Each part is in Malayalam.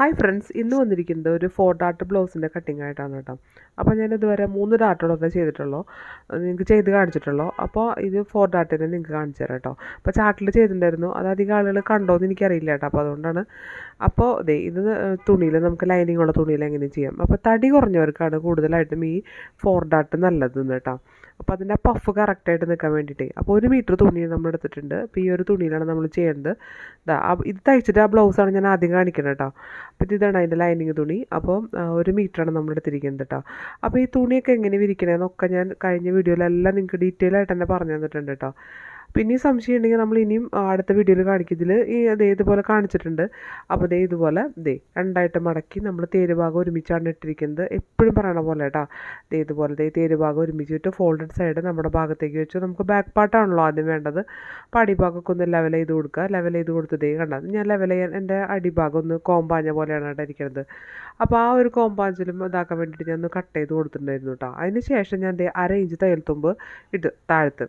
ഹായ് ഫ്രണ്ട്സ് ഇന്ന് വന്നിരിക്കുന്നത് ഒരു ഫോർ ഡാർട്ട് ബ്ലൗസിന്റെ കട്ടിംഗ് ആയിട്ടാണ് കേട്ടോ. അപ്പോൾ ഞാൻ ഇതുവരെ മൂന്ന് ഡാർട്ടുകളൊക്കെ ചെയ്തിട്ടുള്ളൂ. നിങ്ങൾക്ക് ചെയ്ത് കാണിച്ചിട്ടുള്ളൂ. അപ്പോൾ ഇത് ഫോർ ഡാർട്ടിനെ നിങ്ങൾക്ക് കാണിച്ചു തരാം കേട്ടോ. അപ്പോൾ ചാർട്ടിൽ ചെയ്തിട്ടുണ്ടായിരുന്നു. അത് അധികം ആളുകൾ കണ്ടോ എന്ന് എനിക്കറിയില്ല കേട്ടോ. അപ്പോൾ അതുകൊണ്ടാണ്. അപ്പോൾ ദേ ഇത് തുണിയിൽ നമുക്ക് ലൈനിങ് ഉള്ള തുണിയിൽ എങ്ങനെ ചെയ്യാം? അപ്പോൾ തടി കുറഞ്ഞവർക്കാണ് കൂടുതലായിട്ടും ഈ ഫോർ ഡാർട്ട് നല്ലത് കേട്ടോ. അപ്പോൾ അതിന്റെ പഫ് കറക്റ്റായിട്ട് നിൽക്കാൻ വേണ്ടിയിട്ട്. അപ്പോൾ ഒരു മീറ്റർ തുണി നമ്മൾ എടുത്തിട്ടുണ്ട് അപ്പോൾ ഈ ഒരു തുണിയിലാണ് നമ്മൾ ചെയ്യേണ്ടത്. ഇതാ ആ- ഇത് തയ്ച്ചിട്ട് ആ ബ്ലൗസാണ് ഞാൻ ആദ്യം കാണിക്കുന്നത് കേട്ടോ അപ്പോൾ ഇത് ഇതാണ് അതിന്റെ ലൈനിങ് തുണി. അപ്പോൾ ആ, ഒരു മീറ്ററാണ് നമ്മൾ എടുത്തിരിക്കുന്നത് കേട്ടോ അപ്പോൾ ഈ തുണിയൊക്കെ എങ്ങനെ വിരിക്കണമെന്നൊക്കെ ഞാൻ കഴിഞ്ഞ വീഡിയോയിലെല്ലാം നിങ്ങൾക്ക് ഡീറ്റെയിൽ ആയിട്ട് തന്നെ പറഞ്ഞു തന്നിട്ടുണ്ട് കേട്ടോ പിന്നെ ഈ സംശയം ഉണ്ടെങ്കിൽ നമ്മൾ ഇനിയും അടുത്ത വീഡിയോയിൽ കാണിക്കത്തിൽ ഈ ദേ ഇതുപോലെ കാണിച്ചിട്ടുണ്ട്. അപ്പോൾ ദേ ഇതുപോലെ ദേ രണ്ടായിട്ട് മടക്കി നമ്മൾ തേരുഭാഗം ഒരുമിച്ചാണ് ഇട്ടിരിക്കുന്നത്. എപ്പോഴും പറയണ പോലെ കേട്ടോ ദേ ഇതുപോലെ ദേ തേരുഭാഗം ഒരുമിച്ചിട്ട് ഫോൾഡഡ് സൈഡ് നമ്മുടെ ഭാഗത്തേക്ക് വെച്ചു നമുക്ക് ബാക്ക് പാർട്ടാണല്ലോ ആദ്യം വേണ്ടത്. അപ്പോൾ അടിഭാഗമൊക്കെ ഒന്ന് ലെവൽ ചെയ്ത് കൊടുക്കുക. ലെവൽ ചെയ്ത് കൊടുത്ത് ദേ കണ്ടത് ഞാൻ ലെവൽ ചെയ്യാൻ എന്റെ അടിഭാഗം ഒന്ന് കോമ്പാഞ്ഞ പോലെയാണ് ഇട്ടിരിക്കുന്നത് അപ്പോൾ ആ ഒരു കോമ്പാഞ്ചിലും ഇതാക്കാൻ വേണ്ടിയിട്ട് ഞാൻ ഒന്ന് കട്ട് ചെയ്ത് കൊടുത്തിട്ടുണ്ടായിരുന്നു കേട്ടോ അതിന് ശേഷം ഞാൻ അര ഇഞ്ച് തയ്യൽ തുമ്പ് ഇട്ട് താഴത്ത്.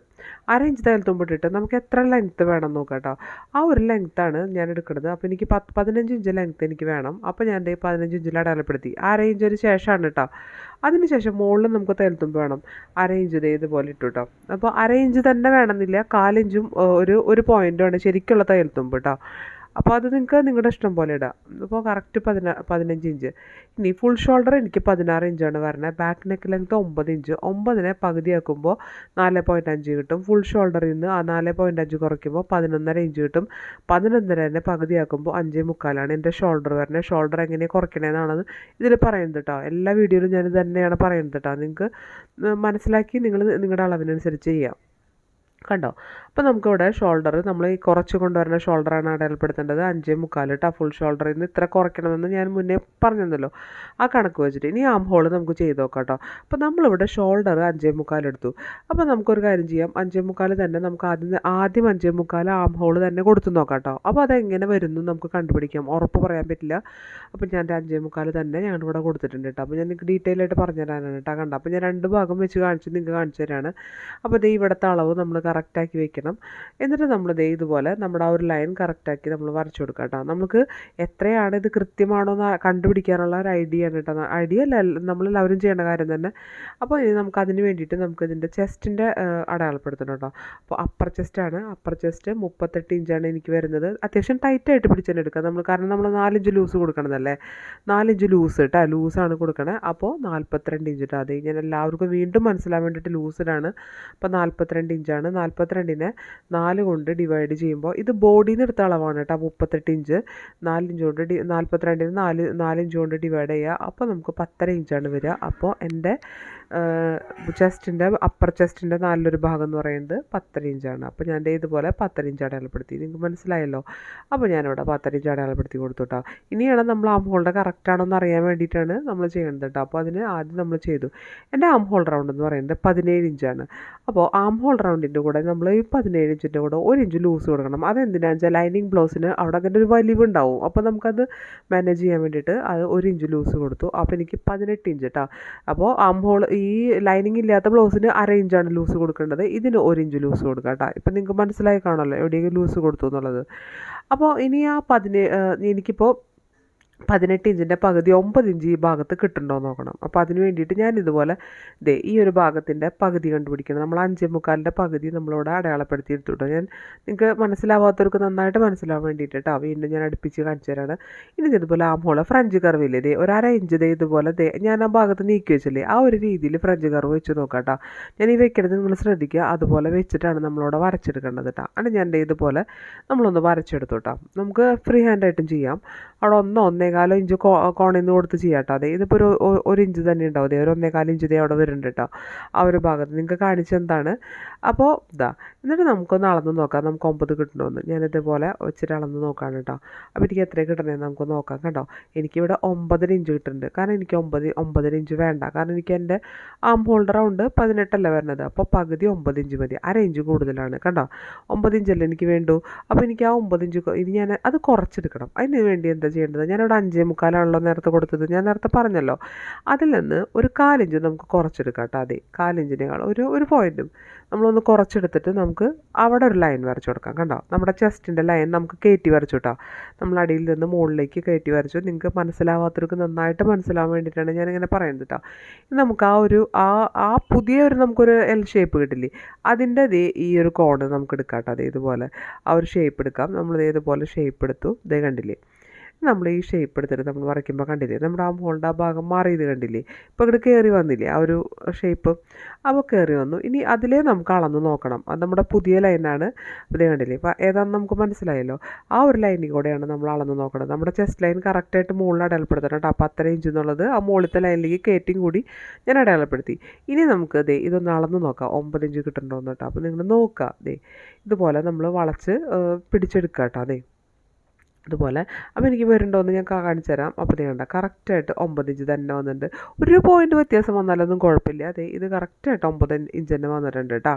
അര ഇഞ്ച് തയ്യൽ തുമ്പ് ഇട്ടിട്ട് നമുക്ക് എത്ര ലെങ്ത്ത് വേണം നോക്കാം കേട്ടോ ആ ഒരു ലെങ്ത്താണ് ഞാൻ എടുക്കുന്നത്. അപ്പോൾ എനിക്ക് പത്ത് പതിനഞ്ച് ഇഞ്ച് ലെങ്ത്ത് എനിക്ക് വേണം. അപ്പോൾ ഞാൻ ദേ പതിനഞ്ച് ഇഞ്ചിൽ അടയാളപ്പെടുത്തി. അര ഇഞ്ചിന് ശേഷമാണ് കേട്ടോ അതിന് ശേഷം മുകളിൽ നമുക്ക് തയ്യൽ തുമ്പ് വേണം. അര ഇഞ്ച് ഇതുപോലെ ഇട്ടു കേട്ടോ അപ്പോൾ അര ഇഞ്ച് തന്നെ വേണമെന്നില്ല. കാലിഞ്ചും ഒരു ഒരു പോയിന്റാണ് ശരിക്കുള്ള തയ്യൽ തുമ്പ് കേട്ടോ അപ്പോൾ അത് നിങ്ങൾക്ക് നിങ്ങളുടെ ഇഷ്ടം പോലെ ഇടാം. അപ്പോൾ കറക്റ്റ് പതിനാ പതിനഞ്ച് ഇഞ്ച്. ഇനി ഫുൾ ഷോൾഡർ എനിക്ക് പതിനാറ് ഇഞ്ചാണ് വരണത് ബാക്ക് നെക്ക് ലെങ്ത് ഒമ്പത് ഇഞ്ച്. ഒമ്പതിനെ പകുതിയാക്കുമ്പോൾ നാല് പോയിന്റ് അഞ്ച് കിട്ടും. ഫുൾ ഷോൾഡറിൽ നിന്ന് ആ നാല് പോയിന്റ് അഞ്ച് കുറയ്ക്കുമ്പോൾ പതിനൊന്നര ഇഞ്ച് കിട്ടും. പതിനൊന്നരനെ പകുതിയാക്കുമ്പോൾ അഞ്ചേ മുക്കാലാണ് എന്റെ ഷോൾഡർ വരുന്നത് ഷോൾഡർ എങ്ങനെ കുറയ്ക്കണേന്നാണ് ഇതിൽ പറയുന്നത് കേട്ടോ എല്ലാ വീഡിയോയിലും ഞാൻ തന്നെയാണ് പറയുന്നത് കേട്ടോ നിങ്ങൾക്ക് മനസ്സിലാക്കി നിങ്ങൾ നിങ്ങളുടെ അളവിനനുസരിച്ച് ചെയ്യാം. കണ്ടോ? അപ്പോൾ നമുക്കിവിടെ ഷോൾഡർ നമ്മൾ ഈ കുറച്ച് കൊണ്ടുവരുന്ന ഷോൾഡറാണ് അടയാളപ്പെടുത്തേണ്ടത് അഞ്ചേ മുക്കാൽ കേട്ടോ ഫുൾ ഷോൾഡറിൽ നിന്ന് ഇത്ര കുറയ്ക്കണമെന്ന് ഞാൻ മുന്നേ പറഞ്ഞതല്ലോ ആ കണക്ക് വെച്ചിട്ട് ഇനി ആം ഹോൾ നമുക്ക് ചെയ്ത് നോക്കാം കേട്ടോ അപ്പോൾ നമ്മളിവിടെ ഷോൾഡർ അഞ്ചേ മുക്കാൽ എടുത്തു. അപ്പോൾ നമുക്കൊരു കാര്യം ചെയ്യാം. അഞ്ചേ മുക്കാൽ തന്നെ നമുക്ക് ആദ്യം ആദ്യം അഞ്ചേ മുക്കാൽ ആം ഹോൾ തന്നെ കൊടുത്ത് നോക്കാം കേട്ടോ അപ്പോൾ അതെങ്ങനെ വരുന്നു നമുക്ക് കണ്ടുപിടിക്കാം. ഉറപ്പ് പറയാൻ പറ്റില്ല. അപ്പോൾ ഞാൻ അഞ്ചേ മുക്കാൽ തന്നെ ഞാൻ ഇവിടെ കൊടുത്തിട്ടുണ്ട് കേട്ടോ അപ്പോൾ ഞാൻ നിങ്ങൾക്ക് ഡീറ്റെയിൽ ആയിട്ട് പറഞ്ഞു തരാനാണ് കേട്ടോ കണ്ടോ അപ്പോൾ ഞാൻ രണ്ട് ഭാഗം വെച്ച് കാണിച്ച് നിങ്ങൾക്ക് കാണിച്ചു തരാണ്. അപ്പോൾ ഇത് ഇവിടുത്തെ അളവ് നമ്മൾ കറക്റ്റാക്കി വെക്കണം. എന്നിട്ട് നമ്മൾ ദേ ഇതുപോലെ നമ്മുടെ ആ ഒരു ലൈൻ കറക്റ്റാക്കി നമ്മൾ വരച്ചു കൊടുക്കാം കേട്ടോ. നമുക്ക് എത്രയാണ് ഇത് കൃത്യമാണോ എന്ന് കണ്ടുപിടിക്കാനുള്ള ഒരു ഐഡിയ ആണ് കേട്ടോ. ഐഡിയ അല്ല നമ്മളെല്ലാവരും ചെയ്യേണ്ട കാര്യം തന്നെ. അപ്പോൾ ഇനി നമുക്ക് അതിന് വേണ്ടിയിട്ട് നമുക്ക് ഇതിന്റെ ചെസ്റ്റിന്റെ അടയാളപ്പെടുത്തണം കേട്ടോ. അപ്പോൾ അപ്പർ ചെസ്റ്റാണ് അപ്പർ ചെസ്റ്റ് മുപ്പത്തെട്ട് ഇഞ്ചാണ് എനിക്ക് വരുന്നത്. അത്യാവശ്യം ടൈറ്റായിട്ട് പിടിച്ച് തന്നെ എടുക്കുക നമ്മൾ കാരണം നമ്മൾ നാലിഞ്ച് ലൂസ് കൊടുക്കണതല്ലേ? നാലിഞ്ച് ലൂസ് കേട്ടോ ലൂസാണ് കൊടുക്കണേ. അപ്പോൾ നാൽപ്പത്തിരണ്ട് ഇഞ്ച് കേട്ടോ അത് ഞാൻ എല്ലാവർക്കും വീണ്ടും മനസ്സിലാൻ വേണ്ടിയിട്ട് ലൂസിലാണ് അപ്പോൾ നാൽപ്പത്തിരണ്ട് ഇഞ്ചാണ് നാൽപ്പത്തിരണ്ടിനെ നാല് കൊണ്ട് ഡിവൈഡ് ചെയ്യുമ്പോൾ ഇത് ബോഡിയിൽ നിന്ന് അളവാണ് കേട്ടോ മുപ്പത്തെട്ട് ഇഞ്ച് നാലിഞ്ച് കൊണ്ട് ഡി നാൽപ്പത്തിരണ്ടിന് നാല് നാലിഞ്ച് കൊണ്ട് ഡിവൈഡ് ചെയ്യുക. അപ്പോൾ നമുക്ക് പത്തര ഇഞ്ചാണ് വരിക. അപ്പോൾ എന്റെ ചെസ്റ്റിന്റെ അപ്പർ ചെസ്റ്റിന്റെ നല്ലൊരു ഭാഗം എന്ന് പറയുന്നത് പത്തര ഇഞ്ചാണ്. അപ്പോൾ ഞാൻ ഇതുപോലെ പത്തര ഇഞ്ച് അടയാളപ്പെടുത്തി നിങ്ങൾക്ക് മനസ്സിലായല്ലോ? അപ്പോൾ ഞാനിവിടെ പത്തര ഇഞ്ച് അടയാളപ്പെടുത്തി കൊടുത്തു കേട്ടോ ഇനിയാണ് നമ്മൾ ആം ഹോൾഡർ കറക്റ്റ് ആണോ എന്ന് അറിയാൻ വേണ്ടിയിട്ടാണ് നമ്മൾ ചെയ്യേണ്ടത് കേട്ടോ അപ്പോൾ അതിന് ആദ്യം നമ്മൾ ചെയ്തു. എന്റെ ആം ഹോൾ റൗണ്ട് എന്ന് പറയുന്നത് പതിനേഴ് ഇഞ്ചാണ്. അപ്പോൾ ആം ഹോൾ റൗണ്ടിന്റെ കൂടെ നമ്മൾ ഈ പതിനേഴ് ഇഞ്ചിന്റെ കൂടെ ഒരു ഇഞ്ച് ലൂസ് കൊടുക്കണം. അതെന്തിനാണെന്ന് വെച്ചാൽ ലൈനിങ് ബ്ലൗസിന് അവിടെ അങ്ങനെ ഒരു വലിവ് ഉണ്ടാവും. അപ്പോൾ നമുക്കത് മാനേജ് ചെയ്യാൻ വേണ്ടിയിട്ട് അത് ഒരു ഇഞ്ച് ലൂസ് കൊടുത്തു. അപ്പോൾ എനിക്ക് പതിനെട്ട് ഇഞ്ച് കേട്ടോ അപ്പോൾ ആം ഹോൾ ഈ ലൈനിങ് ഇല്ലാത്ത ബ്ലൗസിന് അര ഇഞ്ചാണ് ലൂസ് കൊടുക്കേണ്ടത്. ഇതിന് ഒരു ഇഞ്ച് ലൂസ് കൊടുക്കാം കേട്ടോ. ഇപ്പം നിങ്ങൾക്ക് മനസ്സിലായി കാണുമല്ലോ എവിടെയെങ്കിലും ലൂസ് കൊടുത്തു എന്നുള്ളത്. അപ്പോൾ ഇനി ആ പതിനേ എനിക്കിപ്പോൾ പതിനെട്ട് ഇഞ്ചിന്റെ പകുതി ഒമ്പത് ഇഞ്ച് ഈ ഭാഗത്ത് കിട്ടുന്നുണ്ടോ നോക്കണം. അപ്പോൾ അതിന് വേണ്ടിയിട്ട് ഞാൻ ഇതുപോലെ ദേ ഈ ഒരു ഭാഗത്തിന്റെ പകുതി കണ്ടുപിടിക്കണം. നമ്മൾ അഞ്ചേ മുക്കാലിന്റെ പകുതി നമ്മളിവിടെ അടയാളപ്പെടുത്തി എടുത്തുട്ടോ ഞാൻ നിങ്ങൾക്ക് മനസ്സിലാവാത്തവർക്ക് നന്നായിട്ട് മനസ്സിലാവാൻ വേണ്ടിയിട്ട് കേട്ടോ വീണ്ടും ഞാൻ അടുപ്പിച്ച് കാണിച്ചു തരാണ്. ഇനി ഇതുപോലെ ആ മോളെ ഫ്രഞ്ച് കർവില്ലേ ദേ ഒരര ഇഞ്ച് ദേ ഇതുപോലെ ദേ ഞാൻ ആ ഭാഗത്ത് നീക്കി വെച്ചില്ലേ? ആ ഒരു രീതിയിൽ ഫ്രഞ്ച് കർവ് വെച്ച് നോക്കാം കേട്ടോ ഞാൻ ഈ വെക്കണത് നിങ്ങൾ ശ്രദ്ധിക്കുക. അതുപോലെ വെച്ചിട്ടാണ് നമ്മളിവിടെ വരച്ചെടുക്കേണ്ടത് കേട്ടോ അങ്ങനെ ഞാൻ ഇതുപോലെ നമ്മളൊന്ന് വരച്ചെടുത്തു കേട്ടോ നമുക്ക് ഫ്രീ ഹാൻഡായിട്ടും ചെയ്യാം. അവിടെ ഒന്നോ ഒന്നേകാലോ ഇഞ്ച് കോണിൽ നിന്ന് കൊടുത്ത് ചെയ്യാം കേട്ടോ അതെ ഇതിപ്പോൾ ഒരു ഒരു ഇഞ്ച് തന്നെ ഉണ്ടാവും. അതെ ഒരു ഒന്നേകാൽ ഇഞ്ച് ദേ അവിടെ വരുന്നുണ്ട് കേട്ടോ ആ ഒരു ഭാഗത്ത്. നിങ്ങൾക്ക് കാണിച്ചെന്താണ് അപ്പോൾ ഇതാ എന്നിട്ട് നമുക്കൊന്ന് അളന്ന് നോക്കാം. നമുക്ക് ഒമ്പത് കിട്ടണമെന്ന് ഞാനിതേപോലെ വെച്ചിട്ട് അളന്ന് നോക്കാണ് കേട്ടോ. അപ്പോൾ എനിക്ക് എത്ര കിട്ടണേ നമുക്ക് നോക്കാം കേട്ടോ. എനിക്കിവിടെ ഒമ്പതര ഇഞ്ച് കിട്ടുന്നുണ്ട് കാരണം എനിക്ക് ഒമ്പത് ഒമ്പതര ഇഞ്ച് വേണ്ട. കാരണം എനിക്ക് എന്റെ ആം ഹോൾഡർ ഉണ്ട് പതിനെട്ടല്ല വരുന്നത്. അപ്പോൾ പകുതി ഒമ്പത് ഇഞ്ച് മതി. അര ഇഞ്ച് കൂടുതലാണ് കണ്ടോ ഒമ്പത് ഇഞ്ചല്ലേ എനിക്ക് വേണ്ടു? അപ്പോൾ എനിക്ക് ആ ഒമ്പത് ഇഞ്ച് ഇനി ഞാൻ അത് കുറച്ചെടുക്കണം. അതിന് വേണ്ടി എന്താ ചെയ്യേണ്ടത്. ഞാനിവിടെ അഞ്ചേ മുക്കാലാണല്ലോ നേരത്തെ കൊടുത്തത്. ഞാൻ നേരത്തെ പറഞ്ഞല്ലോ. അതിൽ നിന്ന് ഒരു കാലിഞ്ച് നമുക്ക് കുറച്ചെടുക്കാം കേട്ടോ. അതെ കാലിഞ്ചിനേക്കാൾ ഒരു ഒരു പോയിന്റും നമ്മളൊന്ന് കുറച്ചെടുത്തിട്ട് നമുക്ക് അവിടെ ഒരു ലൈൻ വരച്ചു കൊടുക്കാം കണ്ടോ? നമ്മുടെ ചെസ്റ്റിന്റെ ലൈൻ നമുക്ക് കയറ്റി വരച്ചു കേട്ടോ. നമ്മൾ അടിയിൽ നിന്ന് മുകളിലേക്ക് കയറ്റി വരച്ചു. നിങ്ങൾക്ക് മനസ്സിലാവാത്തവർക്ക് നന്നായിട്ട് മനസ്സിലാവാൻ വേണ്ടിയിട്ടാണ് ഞാനിങ്ങനെ പറയുന്നത് കേട്ടോ. നമുക്ക് ആ ഒരു ആ ആ പുതിയ ഒരു നമുക്കൊരു എൽ ഷേപ്പ് കിട്ടില്ലേ? അതിന്റെ ദേ ഈ ഒരു കോണ് നമുക്ക് എടുക്കാം കേട്ടോ. അതേ ഇതുപോലെ ആ ഒരു ഷേപ്പ് എടുക്കാം. നമ്മൾ ദേ ഇതുപോലെ ഷേപ്പ് എടുത്തു. ഇതേ കണ്ടില്ലേ? നമ്മൾ ഈ ഷേപ്പ് എടുത്തിട്ട് നമ്മൾ വരയ്ക്കുമ്പോൾ കണ്ടില്ലേ? നമ്മുടെ ആ മുകളുടെ ആ ഭാഗം മാറിയത് കണ്ടില്ലേ? ഇപ്പോൾ ഇവിടെ കയറി വന്നില്ലേ ആ ഒരു ഷേപ്പ് അപ്പോൾ കയറി വന്നു. ഇനി അതിലേ നമുക്ക് അളന്ന് നോക്കണം. അത് നമ്മുടെ പുതിയ ലൈനാണ് ഇതേ കണ്ടില്ലേ? ഇപ്പോൾ ഏതാണെന്ന് നമുക്ക് മനസ്സിലായല്ലോ? ആ ഒരു ലൈനിൽ കൂടെയാണ് നമ്മൾ അളന്ന് നോക്കണം നമ്മുടെ ചെസ്റ്റ് ലൈൻ കറക്റ്റായിട്ട് മുകളിൽ അടയാളപ്പെടുത്തണം കേട്ടോ. അപ്പോൾ അത്ര ഇഞ്ച് എന്നുള്ളത് ആ മുകളിലത്തെ ലൈനിലേക്ക് കയറ്റിയും കൂടി ഞാൻ അടയാളപ്പെടുത്തി. ഇനി നമുക്ക് ദേ ഇതൊന്ന് അളന്ന് നോക്കാം. ഒമ്പത് ഇഞ്ച് കിട്ടുന്നുണ്ടോ എന്ന് കേട്ടോ. അപ്പോൾ നിങ്ങൾ നോക്കുക ദേ ഇതുപോലെ നമ്മൾ വളച്ച് പിടിച്ചെടുക്കാം കേട്ടോ. അതെ ഇതുപോലെ. അപ്പോൾ എനിക്ക് വരുന്നുണ്ടോയെന്ന് ഞാൻ കാണിച്ചു തരാം അപ്പോൾ കണ്ട കറക്റ്റായിട്ട് ഒമ്പത് ഇഞ്ച് തന്നെ വന്നിട്ടുണ്ട്. ഒരു പോയിന്റ് വ്യത്യാസം വന്നാലൊന്നും കുഴപ്പമില്ല. അതെ ഇത് കറക്റ്റായിട്ട് ഒമ്പത് ഇഞ്ച് തന്നെ വന്നിട്ടുണ്ട് കേട്ടോ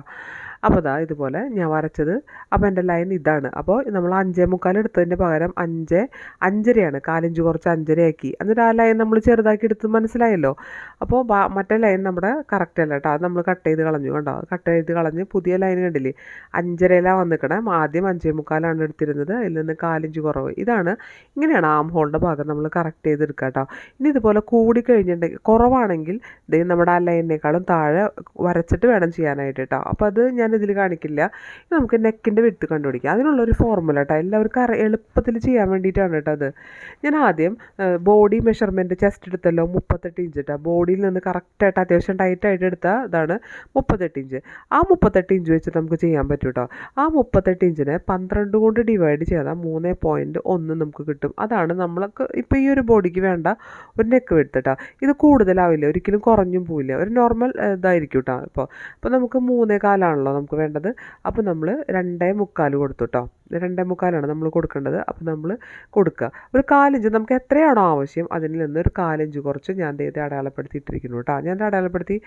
അപ്പോൾ അതാ ഇതുപോലെ ഞാൻ വരച്ചത്. അപ്പോൾ എന്റെ ലൈൻ ഇതാണ്. അപ്പോൾ നമ്മൾ അഞ്ചേ മുക്കാൽ എടുത്തതിന്റെ പകരം അഞ്ച് അഞ്ചരയാണ്. കാലിഞ്ച് കുറച്ച് അഞ്ചരയാക്കി. എന്നിട്ട് ആ ലൈൻ നമ്മൾ ചെറുതാക്കി എടുത്ത് മനസ്സിലായല്ലോ? അപ്പോൾ മറ്റേ ലൈൻ നമ്മുടെ കറക്റ്റ് അല്ല കേട്ടോ. അത് നമ്മൾ കട്ട് ചെയ്ത് കളഞ്ഞു കണ്ടോ? കട്ട് ചെയ്ത് കളഞ്ഞ് പുതിയ ലൈൻ കണ്ടില്ലേ? അഞ്ചരയിലാണ് വന്നിക്കണേ. ആദ്യം അഞ്ചേ മുക്കാലാണ് എടുത്തിരുന്നത്. അതിൽ നിന്ന് കാലിഞ്ച് കുറവ്. ഇതാണ് ഇങ്ങനെയാണ് ആം ഹോളിന്റെ ഭാഗം നമ്മൾ കറക്റ്റ് ചെയ്തെടുക്കുക കേട്ടോ. ഇനി ഇതുപോലെ കൂടി കഴിഞ്ഞിട്ടുണ്ടെങ്കിൽ കുറവാണെങ്കിൽ ദേ നമ്മുടെ ആ ലൈനിനേക്കാളും താഴെ വരച്ചിട്ട് വേണം ചെയ്യാനായിട്ട് കേട്ടോ. അപ്പോൾ അത് ഞാൻ ഇതിൽ കാണിക്കില്ല. നമുക്ക് നെക്കിന്റെ വിട്ട് കണ്ടുപിടിക്കാം. അതിനുള്ളൊരു ഫോർമുല കേട്ടോ എല്ലാവർക്കും എളുപ്പത്തിൽ ചെയ്യാൻ വേണ്ടിയിട്ടാണ് കേട്ടോ അത്. ഞാൻ ആദ്യം ബോഡി മെഷർമെന്റ് ചെസ്റ്റ് എടുത്തല്ലോ മുപ്പത്തെട്ട് ഇഞ്ച് കേട്ടോ ബോഡിയിൽ നിന്ന് കറക്റ്റായിട്ട് അത്യാവശ്യം ടൈറ്റായിട്ട് എടുത്ത ഇതാണ് മുപ്പത്തെട്ട് ഇഞ്ച് ആ മുപ്പത്തെട്ട് ഇഞ്ച് വെച്ച് നമുക്ക് ചെയ്യാൻ പറ്റും കേട്ടോ ആ മുപ്പത്തെട്ട് ഇഞ്ചിനെ പന്ത്രണ്ട് കൊണ്ട് ഡിവൈഡ് ചെയ്താൽ മൂന്ന് പോയിന്റ് ഒന്ന് നമുക്ക് കിട്ടും. അതാണ് നമ്മൾക്ക് ഇപ്പോൾ ഈ ഒരു ബോഡിക്ക് വേണ്ട ഒരു നെക്ക് വിടുത്ത് കേട്ടോ ഇത് കൂടുതലാവില്ല. ഒരിക്കലും കുറഞ്ഞും പോവില്ല. ഒരു നോർമൽ ഇതായിരിക്കും കേട്ടോ ഇപ്പോൾ അപ്പോൾ നമുക്ക് മൂന്നേ കാലാണല്ലോ. നമുക്ക് വേണ്ടത്. അപ്പോൾ നമ്മൾ രണ്ടേ മുക്കാൽ കൊടുത്തു കേട്ടോ രണ്ടേ മുക്കാലാണ് നമ്മൾ കൊടുക്കേണ്ടത്. അപ്പോൾ നമ്മൾ കൊടുക്കുക. ഒരു കാലിഞ്ച് നമുക്ക് എത്രയാണോ ആവശ്യം അതിൽ നിന്ന് ഒരു കാലിഞ്ച് കുറച്ച് ഞാൻ ദേ അടയാളപ്പെടുത്തി അടയാളപ്പെടുത്തിയിട്ടിരിക്കുന്നു കേട്ടോ ഞാൻ ഇത് അടയാളപ്പെടുത്തി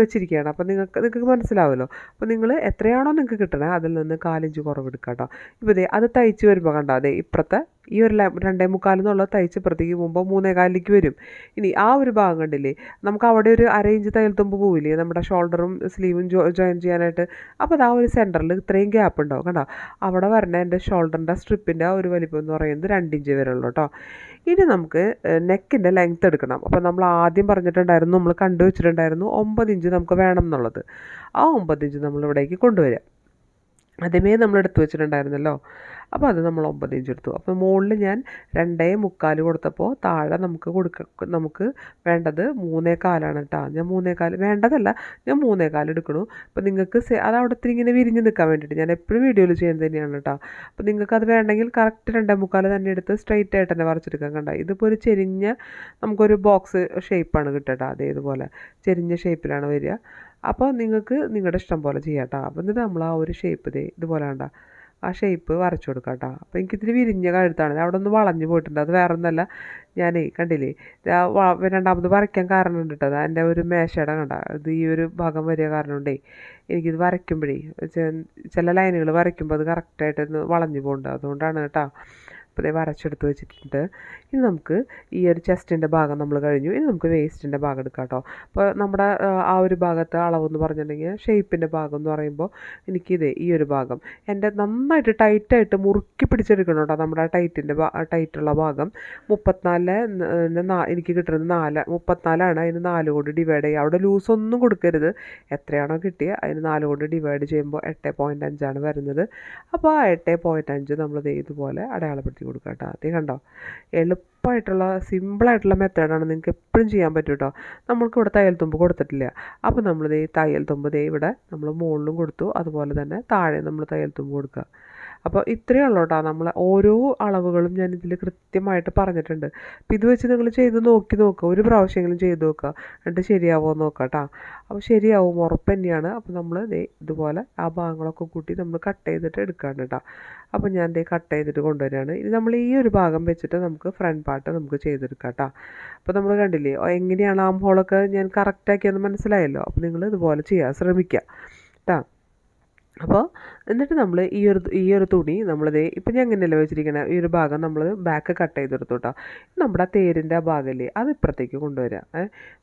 വെച്ചിരിക്കുകയാണ്. അപ്പോൾ നിങ്ങൾക്ക് നിങ്ങൾക്ക് മനസ്സിലാവുമല്ലോ അപ്പോൾ നിങ്ങൾ എത്രയാണോ നിങ്ങൾക്ക് കിട്ടണേ അതിൽ നിന്ന് കാലിഞ്ച് കുറവെടുക്കുക കേട്ടോ ഇപ്പോൾ ദേ അത് തയ്ച്ച് വരുമ്പോൾ കണ്ടോ? അതെ ഇപ്പുറത്തെ ഈ ഒരു രണ്ടേ മുക്കാൽ എന്നുള്ളത് തയ്ച്ച് പ്രത്യേകിച്ച് മൂന്നേ കാലിലേക്ക് വരും. ഇനി ആ ഒരു ഭാഗം കണ്ടില്ലേ? നമുക്ക് അവിടെ ഒരു അര ഇഞ്ച് തയ്യൽ തുമ്പ് പോവില്ലേ? നമ്മുടെ ഷോൾഡറും സ്ലീവും ജോയിൻ ചെയ്യാനായിട്ട്. അപ്പോൾ അത് ആ ഒരു സെന്ററിൽ ഇത്രയും ഗ്യാപ്പ് ഉണ്ടാവും കണ്ടോ? അവിടെ വരണ എന്റെ ഷോൾഡറിന്റെ സ്ട്രിപ്പിന്റെ ആ ഒരു വലിപ്പം എന്ന് പറയുന്നത് രണ്ടിഞ്ച് വരെ ഉള്ളൂ കേട്ടോ ഇനി നമുക്ക് നെക്കിന്റെ ലെങ്ത് എടുക്കണം. അപ്പോൾ നമ്മൾ ആദ്യം പറഞ്ഞിട്ടുണ്ടായിരുന്നു നമ്മൾ കണ്ടു വെച്ചിട്ടുണ്ടായിരുന്നു ഒമ്പത് ഇഞ്ച് നമുക്ക് വേണം എന്നുള്ളത്. ആ ഒമ്പത് ഇഞ്ച് നമ്മൾ ഇവിടേക്ക് കൊണ്ടുവരിക ആദ്യമേ നമ്മൾ എടുത്തു വെച്ചിട്ടുണ്ടായിരുന്നല്ലോ. അപ്പോൾ അത് നമ്മൾ ഒമ്പത് ഇഞ്ച് എടുത്തു. അപ്പോൾ മുകളിൽ ഞാൻ രണ്ടേ മുക്കാൽ കൊടുത്തപ്പോൾ താഴെ നമുക്ക് കൊടുക്ക നമുക്ക് വേണ്ടത് മൂന്നേ കാലാണ് കേട്ടോ ഞാൻ മൂന്നേ കാൽ വേണ്ടതല്ല ഞാൻ മൂന്നേ കാൽ എടുക്കണു. അപ്പോൾ നിങ്ങൾക്ക് അത് അവിടെ ഇങ്ങനെ വിരിഞ്ഞ് നിൽക്കാൻ വേണ്ടിയിട്ട് ഞാൻ എപ്പോഴും വീഡിയോയിൽ ചെയ്യുന്നത് തന്നെയാണ് കേട്ടോ അപ്പോൾ നിങ്ങൾക്ക് അത് വേണ്ടെങ്കിൽ കറക്റ്റ് രണ്ടേ മുക്കാൽ തന്നെ എടുത്ത് സ്ട്രെയിറ്റ് ആയിട്ട് തന്നെ വരച്ചെടുക്കാൻ കണ്ട. ഇതിപ്പോൾ ഒരു ചെരിഞ്ഞ നമുക്കൊരു ബോക്സ് ഷേപ്പാണ് കിട്ടുക കേട്ടോ അതേ ഇതുപോലെ ചെരിഞ്ഞ ഷേപ്പിലാണ് വരിക. അപ്പോൾ നിങ്ങൾക്ക് നിങ്ങളുടെ ഇഷ്ടം പോലെ ചെയ്യാം കേട്ടോ അപ്പോൾ എന്നിട്ട് നമ്മൾ ആ ഒരു ഷേപ്പ് ഇതേ ഇതുപോലെ കണ്ട. ആ ഷേപ്പ് വരച്ചു കൊടുക്കാം കേട്ടോ അപ്പോൾ എനിക്കിത്തിരി വിരിഞ്ഞ കഴുത്താണ്. അവിടെ ഒന്ന് വളഞ്ഞു പോയിട്ടുണ്ട്. അത് വേറെ ഒന്നല്ല ഞാനേ കണ്ടില്ലേ? രണ്ടാമത് വരയ്ക്കാൻ കാരണം ഉണ്ട് കേട്ടോ. എന്റെ ഒരു മേശയുടെ കണ്ട. ഇത് ഈ ഒരു ഭാഗം വരിക കാരണം കൊണ്ടേ എനിക്കിത് വരയ്ക്കുമ്പോഴേ ചില ലൈനുകൾ വരയ്ക്കുമ്പോൾ അത് കറക്റ്റായിട്ട് ഒന്ന് വളഞ്ഞു പോകുന്നുണ്ട് അതുകൊണ്ടാണ് കേട്ടോ. അപ്പോൾ ഇതേ വരച്ചെടുത്ത് വെച്ചിട്ടുണ്ട്. ഇനി നമുക്ക് ഈ ഒരു ചെസ്റ്റിന്റെ ഭാഗം നമ്മൾ കഴിഞ്ഞു. ഇനി നമുക്ക് വേസ്റ്റിന്റെ ഭാഗം എടുക്കാം കേട്ടോ. അപ്പോൾ നമ്മുടെ ആ, ഒരു ഭാഗത്തെ അളവെന്ന് പറഞ്ഞിട്ടുണ്ടെങ്കിൽ ഷേപ്പിന്റെ ഭാഗം എന്ന് പറയുമ്പോൾ എനിക്കിതേ ഈ ഒരു ഭാഗം. എന്റെ നന്നായിട്ട് ടൈറ്റായിട്ട് മുറുക്കി പിടിച്ചെടുക്കണം കേട്ടോ നമ്മുടെ ടൈറ്റിന്റെ ടൈറ്റുള്ള ഭാഗം. മുപ്പത്തിനാല് എനിക്ക് കിട്ടുന്നത് നാല് മുപ്പത്തിനാലാണ്. അതിന് നാല് കൊണ്ട് ഡിവൈഡ് ചെയ്യുക അവിടെ ലൂസ് ഒന്നും കൊടുക്കരുത്. എത്രയാണോ കിട്ടിയത് അതിന് നാല് കൊണ്ട് ഡിവൈഡ് ചെയ്യുമ്പോൾ എട്ട് പോയിന്റ് അഞ്ചാണ് വരുന്നത്. അപ്പോൾ ആ എട്ട് പോയിന്റ് അഞ്ച് നമ്മളിത് ഇതുപോലെ അടയാളപ്പെടുത്തി കൊടുക്കാം കേട്ടോ. അതേ കണ്ടോ? എളുപ്പമായിട്ടുള്ള സിമ്പിളായിട്ടുള്ള മെത്തേഡാണ് നിങ്ങൾക്ക് എപ്പോഴും ചെയ്യാൻ പറ്റും കേട്ടോ നമ്മൾക്ക് ഇവിടെ തയ്യൽ തുമ്പ് കൊടുത്തിട്ടില്ല. അപ്പോൾ നമ്മൾ ദേ തയ്യൽ തുമ്പ് ദേ ഇവിടെ നമ്മൾ മുകളിലും കൊടുത്തു. അതുപോലെ തന്നെ താഴെ നമ്മൾ തയ്യൽ തുമ്പ് കൊടുക്കുക അപ്പോൾ ഇത്രയേ ഉള്ളൂ കേട്ടോ നമ്മൾ ഓരോ അളവുകളും ഞാൻ ഇതിൽ കൃത്യമായിട്ട് പറഞ്ഞിട്ടുണ്ട്. അപ്പോൾ ഇത് വെച്ച് നിങ്ങൾ ചെയ്ത് നോക്കി നോക്കുക ഒരു പ്രാവശ്യമെങ്കിലും ചെയ്ത് നോക്കുക എന്നിട്ട് ശരിയാവുമോ നോക്കുക കേട്ടോ അപ്പോൾ ശരിയാവും. ഉറപ്പ് തന്നെയാണ്. അപ്പോൾ നമ്മൾ ഇതുപോലെ ആ ഭാഗങ്ങളൊക്കെ കൂട്ടി നമ്മൾ കട്ട് ചെയ്തിട്ട് എടുക്കാണ്ട് കേട്ടോ അപ്പോൾ ഞാൻ ദേ കട്ട് ചെയ്തിട്ട് കൊണ്ടുവരികയാണ് ഇനി നമ്മൾ ഈ ഒരു ഭാഗം വെച്ചിട്ട് നമുക്ക് ഫ്രണ്ട് പാർട്ട് നമുക്ക് ചെയ്തെടുക്കാം കേട്ടോ അപ്പോൾ നമ്മൾ കണ്ടില്ലേ എങ്ങനെയാണ് ആ ഹോളൊക്കെ ഞാൻ കറക്റ്റാക്കിയെന്ന് മനസ്സിലായല്ലോ. അപ്പോൾ നിങ്ങൾ ഇതുപോലെ ചെയ്യാൻ ശ്രമിക്കുക കേട്ടോ അപ്പോൾ എന്നിട്ട് നമ്മൾ ഈ ഒരു ഈ ഒരു തുണി നമ്മളിത് ഇപ്പം ഞാൻ എങ്ങനെയല്ല വെച്ചിരിക്കണേ ഈ ഒരു ഭാഗം നമ്മൾ ബാക്ക് കട്ട് ചെയ്തെടുത്തു കേട്ടോ നമ്മുടെ ആ തേരിന്റെ ആ ഭാഗമല്ലേ അത് ഇപ്പുറത്തേക്ക് കൊണ്ടുവരിക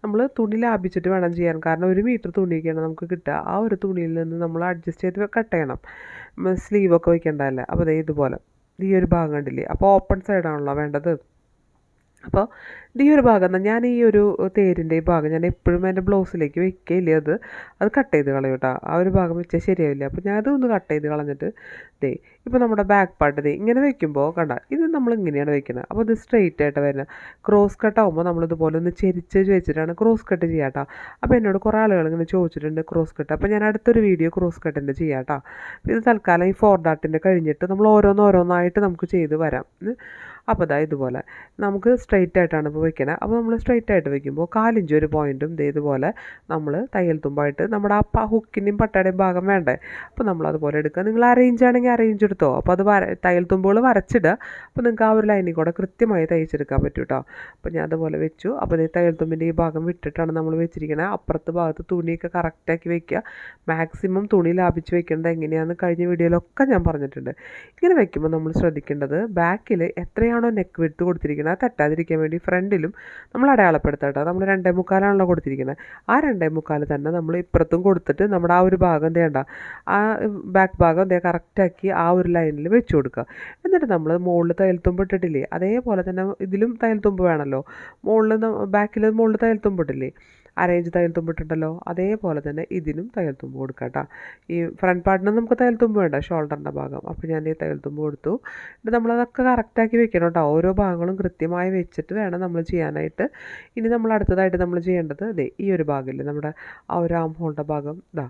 നമ്മൾ തുണി ലാഭിച്ചിട്ട് വേണം ചെയ്യാൻ. കാരണം ഒരു മീറ്റർ തുണിയൊക്കെയാണ് നമുക്ക് കിട്ടുക. ആ ഒരു തുണിയിൽ നിന്ന് നമ്മൾ അഡ്ജസ്റ്റ് ചെയ്ത് കട്ട് ചെയ്യണം. സ്ലീവൊക്കെ വയ്ക്കേണ്ടതല്ലേ അപ്പോൾ ദേ ഇതുപോലെ. ഈ ഒരു ഭാഗം കണ്ടില്ലേ? അപ്പോൾ ഓപ്പൺ സൈഡ് ആണല്ലോ വേണ്ടത്. അപ്പോൾ ഈ ഒരു ഭാഗം എന്നാൽ ഞാൻ ഈ ഒരു തേരിന്റെ ഈ ഭാഗം ഞാൻ എപ്പോഴും എന്റെ ബ്ലൗസിലേക്ക് വെക്കില്ല അത്? അത് കട്ട് ചെയ്ത് കളയും കേട്ടോ ആ ഒരു ഭാഗം വെച്ചാൽ ശരിയാവില്ല. അപ്പോൾ ഞാൻ അതൊന്ന് കട്ട് ചെയ്ത് കളഞ്ഞിട്ട് ദേ ഇപ്പോൾ നമ്മുടെ ബാക്ക് പാർട്ട് ദേ ഇങ്ങനെ വെക്കുമ്പോൾ കണ്ട ഇത് നമ്മൾ ഇങ്ങനെയാണ് വെക്കുന്നത് അപ്പോൾ ഇത് സ്ട്രെയിറ്റ് ആയിട്ട് വരുന്നത് ക്രോസ് കട്ട് ആകുമ്പോൾ നമ്മളിതുപോലെ ഒന്ന് ചെരിച്ച് വെച്ചിട്ടാണ് ക്രോസ് കട്ട് ചെയ്യുക കേട്ടോ അപ്പോൾ എന്നോട് കുറേ ആളുകൾ ഇങ്ങനെ ചോദിച്ചിട്ടുണ്ട് ക്രോസ് കട്ട് അപ്പോൾ ഞാൻ അടുത്തൊരു വീഡിയോ ക്രോസ് കട്ടിന്റെ ചെയ്യാം കേട്ടോ ഇത് തൽക്കാലം ഈ ഫോർ ഡാട്ടിന്റെ കഴിഞ്ഞിട്ട് നമ്മൾ ഓരോന്നോരോന്നായിട്ട് നമുക്ക് ചെയ്ത് വരാം. അപ്പോൾ ഇതാ ഇതുപോലെ. നമുക്ക് സ്ട്രെയിറ്റ് ആയിട്ടാണ് ഇപ്പോൾ വെക്കണത് അപ്പോൾ നമ്മൾ സ്ട്രെയിറ്റ് ആയിട്ട് വെക്കുമ്പോൾ കാലിഞ്ച് ഒരു പോയിന്റും ഇതേതുപോലെ നമ്മൾ തയ്യൽ തുമ്പായിട്ട് നമ്മുടെ ആ ഹുക്കിന്റെയും പട്ടയുടെയും ഭാഗം വേണ്ടേ? അപ്പോൾ നമ്മൾ അതുപോലെ എടുക്കുക. നിങ്ങൾ അറേഞ്ച് ആണെങ്കിൽ അറേഞ്ച് എടുത്തോ. അപ്പോൾ അത് വര തയ്യൽ തുമ്പുകൾ വരച്ചിടുക. അപ്പോൾ നിങ്ങൾക്ക് ആ ഒരു ലൈനിൽ കൂടെ കൃത്യമായി തയ്ച്ചെടുക്കാൻ പറ്റും കേട്ടോ അപ്പോൾ ഞാൻ അതുപോലെ വെച്ചു. അപ്പോൾ ഈ തയ്യൽ തുമ്പിന്റെ ഈ ഭാഗം വിട്ടിട്ടാണ് നമ്മൾ വെച്ചിരിക്കുന്നത് അപ്പുറത്ത് ഭാഗത്ത് തുണിയൊക്കെ കറക്റ്റാക്കി വെക്കുക. മാക്സിമം തുണി ലാഭിച്ച് വെക്കേണ്ടത് എങ്ങനെയാണെന്ന് കഴിഞ്ഞ വീഡിയോയിലൊക്കെ ഞാൻ പറഞ്ഞിട്ടുണ്ട്. ഇങ്ങനെ വെക്കുമ്പോൾ നമ്മൾ ശ്രദ്ധിക്കേണ്ടത് ബാക്കിൽ എത്രയാണോ നെക്ക് വിട്ട് കൊടുത്തിരിക്കുന്നത്? അത് തട്ടാതിരിക്കാൻ വേണ്ടി ഫ്രണ്ടിലും നമ്മൾ അടയാളപ്പെടുത്തട്ടോ നമ്മൾ രണ്ടേ മുക്കാലാണല്ലോ കൊടുത്തിരിക്കുന്നത്. ആ രണ്ടേ മുക്കാൽ തന്നെ നമ്മൾ ഇപ്പുറത്തും കൊടുത്തിട്ട് നമ്മുടെ ആ ഒരു ഭാഗം തേണ്ട ആ ബാക്ക് ഭാഗം ദേ കറക്റ്റാക്കി ആ ഒരു ലൈനിൽ വെച്ച് കൊടുക്കുക. എന്നിട്ട് നമ്മൾ മുകളിൽ തയ്യൽ തുമ്പ് ഇട്ടിട്ടില്ലേ? അതേപോലെ തന്നെ ഇതിലും തയ്യൽ തുമ്പ് വേണമല്ലോ. മുകളിൽ ബാക്കിൽ മുകളിൽ തയ്യൽ തുമ്പ് ഇട്ടില്ലേ? അരേഞ്ച് തയ്യൽ തുമ്പ് ഇട്ടിട്ടുണ്ടല്ലോ അതേപോലെ തന്നെ ഇതിനും തയ്യൽ തുമ്പ് കൊടുക്കാം കേട്ടോ ഈ ഫ്രണ്ട് പാർട്ടിന് നമുക്ക് തയ്യൽ തുമ്പ് വേണ്ട ഷോൾഡറിന്റെ ഭാഗം. അപ്പോൾ ഞാൻ ഈ തയ്യൽ തുമ്പ് കൊടുത്തു. എന്നിട്ട് നമ്മളതൊക്കെ കറക്റ്റാക്കി വെക്കണം കേട്ടോ ഓരോ ഭാഗങ്ങളും കൃത്യമായി വെച്ചിട്ട് വേണം നമ്മൾ ചെയ്യാനായിട്ട്. ഇനി നമ്മൾ അടുത്തതായിട്ട് നമ്മൾ ചെയ്യേണ്ടത് അതെ ഈ ഒരു ഭാഗമില്ലേ നമ്മുടെ ആ ഒരു ആം ഹോളിന്റെ ഭാഗം. ഇതാ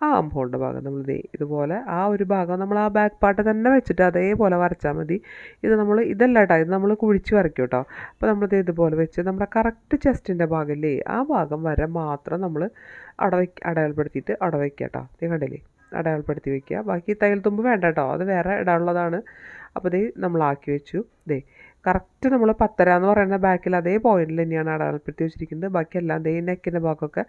ആ ആം ഭാഗം നമ്മൾ ദേ ഇതുപോലെ ആ ഒരു ഭാഗം നമ്മൾ ആ ബാക്ക് പാർട്ട് തന്നെ വെച്ചിട്ട് അതേപോലെ വരച്ചാൽ മതി. ഇത് നമ്മൾ ഇതല്ല കേട്ടോ ഇത് നമ്മൾ കുഴിച്ച് വരയ്ക്കും കേട്ടോ അപ്പോൾ നമ്മൾ ഇത് ഇതുപോലെ വെച്ച് നമ്മുടെ കറക്റ്റ് ചെസ്റ്റിന്റെ ഭാഗമില്ലേ ആ ഭാഗം വരെ മാത്രം നമ്മൾ അവിടെ അടയാളപ്പെടുത്തിയിട്ട് അവിടെ വയ്ക്കുക കേട്ടോ നീ കണ്ടില്ലേ? അടയാളപ്പെടുത്തി വയ്ക്കുക ബാക്കി തയ്യൽ തുമ്പ് വേണ്ട കേട്ടോ അത് വേറെ ഇടാനുള്ളതാണ്. അപ്പോൾ ദേ നമ്മളാക്കി വെച്ചു. ദേ കറക്റ്റ് നമ്മൾ പത്തര എന്ന് പറയുന്ന ബാക്കിൽ അതേ പോയിന്റിൽ തന്നെയാണ് അടയാളപ്പെടുത്തി വെച്ചിരിക്കുന്നത്. ബാക്കി എല്ലാം ദേ നെക്കിന്റെ ഭാഗമൊക്കെ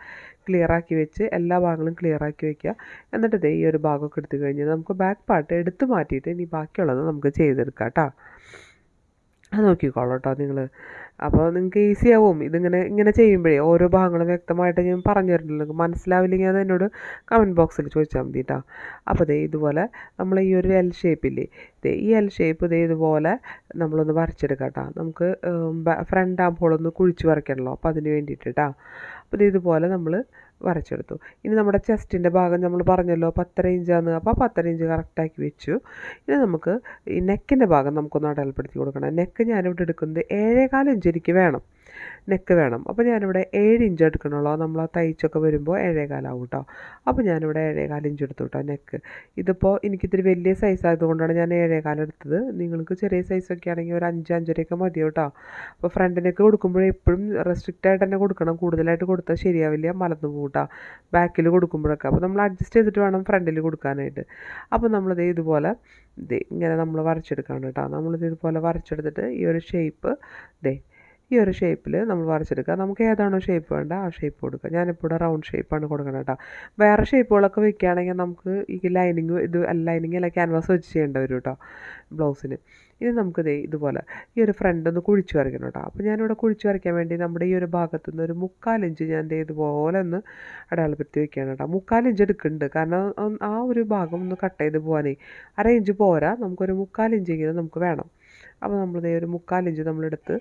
ക്ലിയർ ആക്കി വെച്ച് എല്ലാ ഭാഗങ്ങളും ക്ലിയർ ആക്കി വെക്കുക. എന്നിട്ട് ദേ ഈ ഒരു ഭാഗമൊക്കെ എടുത്തു കഴിഞ്ഞാൽ നമുക്ക് ബാക്ക് പാർട്ട് എടുത്ത് മാറ്റിയിട്ട് ഇനി ബാക്കിയുള്ളത് നമുക്ക് ചെയ്തെടുക്കാം കേട്ടോ. അത് നോക്കിക്കോളൂ കേട്ടോ നിങ്ങൾ അപ്പോൾ നിങ്ങൾക്ക് ഈസി ആവും. ഇതിങ്ങനെ ഇങ്ങനെ ചെയ്യുമ്പോഴേ ഓരോ ഭാഗങ്ങളും വ്യക്തമായിട്ട് ഞാൻ പറഞ്ഞു തരുന്നുണ്ട്. നിങ്ങൾക്ക് മനസ്സിലാവില്ലെങ്കിൽ അത് എന്നോട് കമന്റ് ബോക്സിൽ ചോദിച്ചാൽ മതി കേട്ടോ അപ്പോൾ ദേ ഇതുപോലെ നമ്മൾ ഈ ഒരു എൽ ഷേപ്പില്ലേ ദേ ഈ എൽ ഷേപ്പ് ദേ ഇതുപോലെ നമ്മളൊന്ന് വരച്ചെടുക്കാം കേട്ടോ നമുക്ക് ഫ്രണ്ട് ആകുമ്പോഴൊന്ന് കുഴിച്ച് വരയ്ക്കണമല്ലോ അപ്പോൾ അതിന് വേണ്ടിയിട്ട് കേട്ടോ അപ്പോൾ ഇതേ ഇതുപോലെ നമ്മൾ വരച്ചെടുത്തു. ഇനി നമ്മുടെ ചെസ്റ്റിന്റെ ഭാഗം നമ്മൾ പറഞ്ഞല്ലോ പത്തര ഇഞ്ചാണ് അപ്പോൾ പത്തര ഇഞ്ച് കറക്റ്റാക്കി വെച്ചു. ഇനി നമുക്ക് ഈ നെക്കിന്റെ ഭാഗം നമുക്കൊന്ന് അടയാളപ്പെടുത്തി കൊടുക്കണം. നെക്ക് ഞാനിവിടെ എടുക്കുന്നത് ഏഴേകാൽ ഇഞ്ച് എനിക്ക് വേണം. നെക്ക് വേണം. അപ്പോൾ ഞാനിവിടെ ഏഴ് ഇഞ്ച് എടുക്കണുള്ളൂ. നമ്മൾ ആ തയ്ച്ചൊക്കെ വരുമ്പോൾ ഏഴേകാലാവും കേട്ടോ അപ്പോൾ ഞാനിവിടെ ഏഴേകാൽ ഇഞ്ച് എടുത്തു കേട്ടോ നെക്ക്. ഇതിപ്പോൾ എനിക്കിത്തിരി വലിയ സൈസ് ആയതുകൊണ്ടാണ് ഞാൻ ഏഴേകാലം എടുത്തത്. നിങ്ങൾക്ക് ചെറിയ സൈസൊക്കെ ആണെങ്കിൽ ഒരു അഞ്ച് അഞ്ചരയൊക്കെ മതി കേട്ടോ അപ്പോൾ ഫ്രണ്ടിനൊക്കെ കൊടുക്കുമ്പോഴേ എപ്പോഴും റെസ്ട്രിക്റ്റ് ആയിട്ട് തന്നെ കൊടുക്കണം. കൂടുതലായിട്ട് കൊടുത്താൽ ശരിയാവില്ല. മലന്നു പോകട്ടോ കേട്ടോ ബാക്കിൽ കൊടുക്കുമ്പോഴൊക്കെ. അപ്പോൾ നമ്മൾ അഡ്ജസ്റ്റ് ചെയ്തിട്ട് വേണം ഫ്രണ്ടിൽ കൊടുക്കാനായിട്ട്. അപ്പോൾ നമ്മളിത് ഇതുപോലെ ഇങ്ങനെ നമ്മൾ വരച്ചെടുക്കണം കേട്ടോ നമ്മളിത് ഇതുപോലെ വരച്ചെടുത്തിട്ട് ഈ ഒരു ഷേപ്പ് ദേ ഈ ഒരു ഷേപ്പിൽ നമ്മൾ വരച്ചെടുക്കുക. നമുക്ക് ഏതാണോ ഷേപ്പ് വേണ്ട ആ ഷേപ്പ് കൊടുക്കുക. ഞാനിപ്പോൾ ഇവിടെ റൗണ്ട് ഷേപ്പാണ് കൊടുക്കുന്നത് കേട്ടോ വേറെ ഷേപ്പുകളൊക്കെ വെക്കുകയാണെങ്കിൽ നമുക്ക് ഈ ലൈനിങ് ഇത് ലൈനിങ് അല്ല ക്യാൻവാസ് വെച്ച് ചെയ്യേണ്ടി വരും കേട്ടോ ബ്ലൗസിന്. ഇനി നമുക്ക് ദേ ഇതുപോലെ ഈ ഒരു ഫ്രണ്ട് ഒന്ന് കുഴിച്ച് വരയ്ക്കണം കേട്ടോ അപ്പോൾ ഞാനിവിടെ കുഴിച്ച് വരയ്ക്കാൻ വേണ്ടി നമ്മുടെ ഈ ഒരു ഭാഗത്തു നിന്ന് ഒരു മുക്കാലിഞ്ച് ഞാൻ ദേ ഇതുപോലെ ഒന്ന് അടയാളപ്പെടുത്തി വെക്കുകയാണ് കേട്ടോ മുക്കാലിഞ്ച് എടുക്കുന്നുണ്ട്. കാരണം ആ ഒരു ഭാഗം ഒന്ന് കട്ട് ചെയ്ത് പോകാനേ അര ഇഞ്ച് പോരാ. നമുക്കൊരു മുക്കാലിഞ്ചെങ്കിലും നമുക്ക് വേണം. അപ്പോൾ നമ്മൾ ദേ ഒരു മുക്കാലിഞ്ച് നമ്മളെടുത്ത്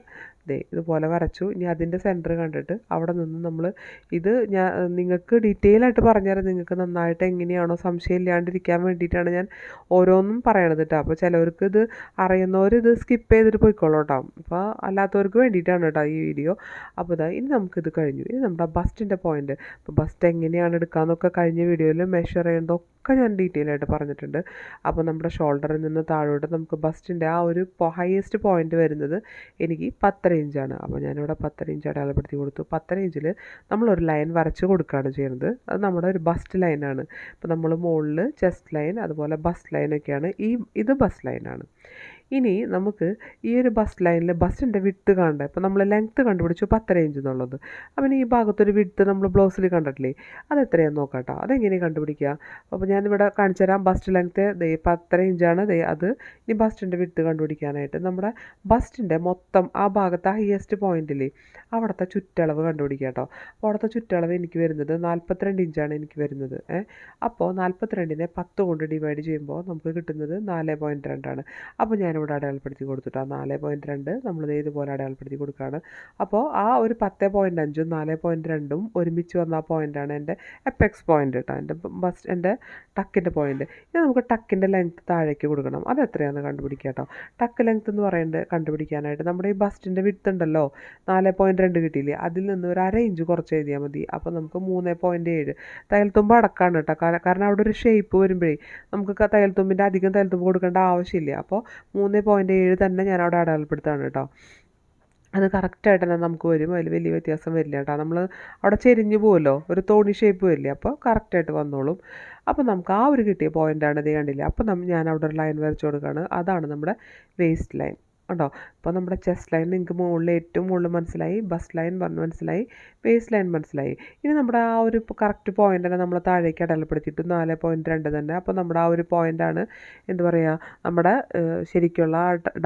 ദേ ഇതുപോലെ വരച്ചു. ഇനി അതിന്റെ സെന്റർ കണ്ടിട്ട് അവിടെ നിന്ന് നമ്മൾ ഇത് ഞാൻ നിങ്ങൾക്ക് ഡീറ്റെയിൽ ആയിട്ട് പറഞ്ഞുതരാം. നിങ്ങൾക്ക് നന്നായിട്ട് എങ്ങനെയാണോ സംശയം ഇല്ലാണ്ടിരിക്കാൻ വേണ്ടിയിട്ടാണ് ഞാൻ ഓരോന്നും പറയണത് കേട്ടോ അപ്പോൾ ചിലവർക്ക് ഇത് അറിയുന്നവർ ഇത് സ്കിപ്പ് ചെയ്തിട്ട് പോയിക്കോളൂ കേട്ടോ അപ്പോൾ അല്ലാത്തവർക്ക് വേണ്ടിയിട്ടാണ് കേട്ടോ ഈ വീഡിയോ അപ്പോൾ ഇതാ ഇനി നമുക്കിത് കഴിഞ്ഞു. ഇനി നമ്മുടെ ബസ്റ്റിന്റെ പോയിന്റ് അപ്പോൾ ബസ്റ്റ് എങ്ങനെയാണ് എടുക്കാമെന്നൊക്കെ കഴിഞ്ഞ വീഡിയോയിൽ മെഷർ ചെയ്യുന്നതൊക്കെ ഞാൻ ഡീറ്റെയിൽ ആയിട്ട് പറഞ്ഞിട്ടുണ്ട്. അപ്പോൾ നമ്മുടെ ഷോൾഡറിൽ നിന്ന് താഴോട്ട് നമുക്ക് ബസ്റ്റിന്റെ ആ ഒരു ഹയസ്റ്റ് പോയിന്റ് വരുന്നത് എനിക്ക് പത്തര ഇഞ്ചാണ് അപ്പോൾ ഞാനിവിടെ പത്തര ഇഞ്ച് അടയാളപ്പെടുത്തി കൊടുത്തു. പത്തര ഇഞ്ചിൽ നമ്മളൊരു ലൈൻ വരച്ച് കൊടുക്കുകയാണ് ചെയ്യുന്നത്. അത് നമ്മുടെ ഒരു ബസ്റ്റ് ലൈനാണ് ഇപ്പോൾ നമ്മൾ മുകളിൽ ചെസ്റ്റ് ലൈൻ അതുപോലെ ബസ് ലൈനൊക്കെയാണ് ഈ ഇത് ബസ് ലൈനാണ് ഇനി നമുക്ക് ഈ ഒരു ബസ് ലൈനിൽ ബസ്സിന്റെ വിട്ട് കണ്ടേ? അപ്പോൾ നമ്മൾ ലെങ്ത്ത് കണ്ടുപിടിച്ചു പത്തര ഇഞ്ച് എന്നുള്ളത്. അപ്പം ഈ ഭാഗത്തൊരു വിട്ട് നമ്മൾ ബ്ലൗസിൽ കണ്ടിട്ടില്ലേ? അത് എത്രയാണെന്ന് നോക്കാട്ടോ അതെങ്ങനെയാണ് അതെങ്ങനെ കണ്ടുപിടിക്കുക? അപ്പോൾ ഞാനിവിടെ കാണിച്ചു തരാം ബസ്റ്റ് ലെങ്ത്ത് ദേ പത്തര ഇഞ്ചാണ് ദേ അത് ഇനി ബസ്റ്റിന്റെ വിട്ട് കണ്ടുപിടിക്കാനായിട്ട്. നമ്മുടെ ബസ്റ്റിന്റെ മൊത്തം ആ ഭാഗത്ത് ഹയസ്റ്റ് പോയിന്റിൽ അവിടുത്തെ ചുറ്റളവ് കണ്ടുപിടിക്കുക കേട്ടോ അപ്പോൾ അവിടുത്തെ ചുറ്റളവ് എനിക്ക് വരുന്നത് നാൽപ്പത്തിരണ്ട് ഇഞ്ചാണ് എനിക്ക് വരുന്നത്. അപ്പോൾ നാൽപ്പത്തിരണ്ടിനെ പത്ത് കൊണ്ട് ഡിവൈഡ് ചെയ്യുമ്പോൾ നമുക്ക് കിട്ടുന്നത് നാല് പോയിന്റ് രണ്ടാണ് അപ്പോൾ ഞാനിവിടെ അടയാളപ്പെടുത്തി കൊടുത്തിട്ട് ആ നാല് പോയിന്റ് രണ്ട് നമ്മൾ ഇതുപോലെ അടയാളപ്പെടുത്തി കൊടുക്കുകയാണ്. അപ്പോൾ ആ ഒരു പത്ത് പോയിന്റ് അഞ്ചും നാല് പോയിന്റ് രണ്ടും ഒരുമിച്ച് വന്ന ആ പോയിന്റാണ് എന്റെ എപ്പെക്സ് പോയിന്റ് കേട്ടോ എന്റെ ബസ് എന്റെ ടക്കിന്റെ പോയിന്റ് ഇനി നമുക്ക് ടക്കിന്റെ ലെങ്ത് താഴേക്ക് കൊടുക്കണം. അത് എത്രയാണെന്ന് കണ്ടുപിടിക്കുക കേട്ടോ. ടക്ക് ലെങ്ത് എന്ന് പറയുന്നത് കണ്ടുപിടിക്കാനായിട്ട്. നമ്മുടെ ഈ ബസ്റ്റിന്റെ വിട്ത് ഉണ്ടല്ലോ നാല് പോയിന്റ് രണ്ട് കിട്ടിയില്ലേ? അതിൽ നിന്ന് ഒരു അര ഇഞ്ച് കുറച്ച് എഴുതിയാൽ മതി. അപ്പോൾ നമുക്ക് മൂന്ന് പോയിന്റ് ഏഴ്. തയ്യൽത്തുമ്പ് അടക്കാണ് കേട്ടോ. കാരണം അവിടെ ഒരു ഷേപ്പ് വരുമ്പോഴേ നമുക്ക് തയ്യൽത്തുമ്പിന്റെ അധികം തയ്യൽത്തുമ്പ് കൊടുക്കേണ്ട ആവശ്യമില്ല. അപ്പോൾ മൂന്ന് പോയിന്റ് ഏഴ് തന്നെ ഞാൻ അവിടെ അടയാളപ്പെടുത്താണ് കേട്ടോ. അത് കറക്റ്റായിട്ട് തന്നെ നമുക്ക് വരും. അതിൽ വലിയ വ്യത്യാസം വരില്ല കേട്ടോ. നമ്മൾ അവിടെ ചെരിഞ്ഞു പോകുമല്ലോ ഒരു തോണി ഷേപ്പ് വരില്ല? അപ്പോൾ കറക്റ്റായിട്ട് വന്നോളും. അപ്പോൾ നമുക്ക് ആ ഒരു കിട്ടിയ പോയിന്റാണ് ഇത് കണ്ടില്ലേ? അപ്പോൾ നമ്മൾ ഞാൻ അവിടെ ഒരു ലൈൻ വരച്ചു കൊടുക്കുകയാണ് അതാണ് നമ്മുടെ വേസ്റ്റ് ലൈൻ ഉണ്ടോ? അപ്പോൾ നമ്മുടെ ചെസ്റ്റ് ലൈൻ നിങ്ങൾക്ക് മുകളിൽ ഏറ്റവും മുകളിൽ മനസ്സിലായി ബസ് ലൈൻ പറഞ്ഞ് മനസ്സിലായി വേസ്റ്റ് ലൈൻ മനസ്സിലായി. ഇനി നമ്മുടെ ആ ഒരു കറക്റ്റ് പോയിന്റ് തന്നെ നമ്മൾ താഴേക്ക് അടയാളപ്പെടുത്തിയിട്ട് നാല് പോയിന്റ് രണ്ട് തന്നെ. അപ്പോൾ നമ്മുടെ ആ ഒരു പോയിന്റാണ് എന്ത് പറയുക നമ്മുടെ ശരിക്കുള്ള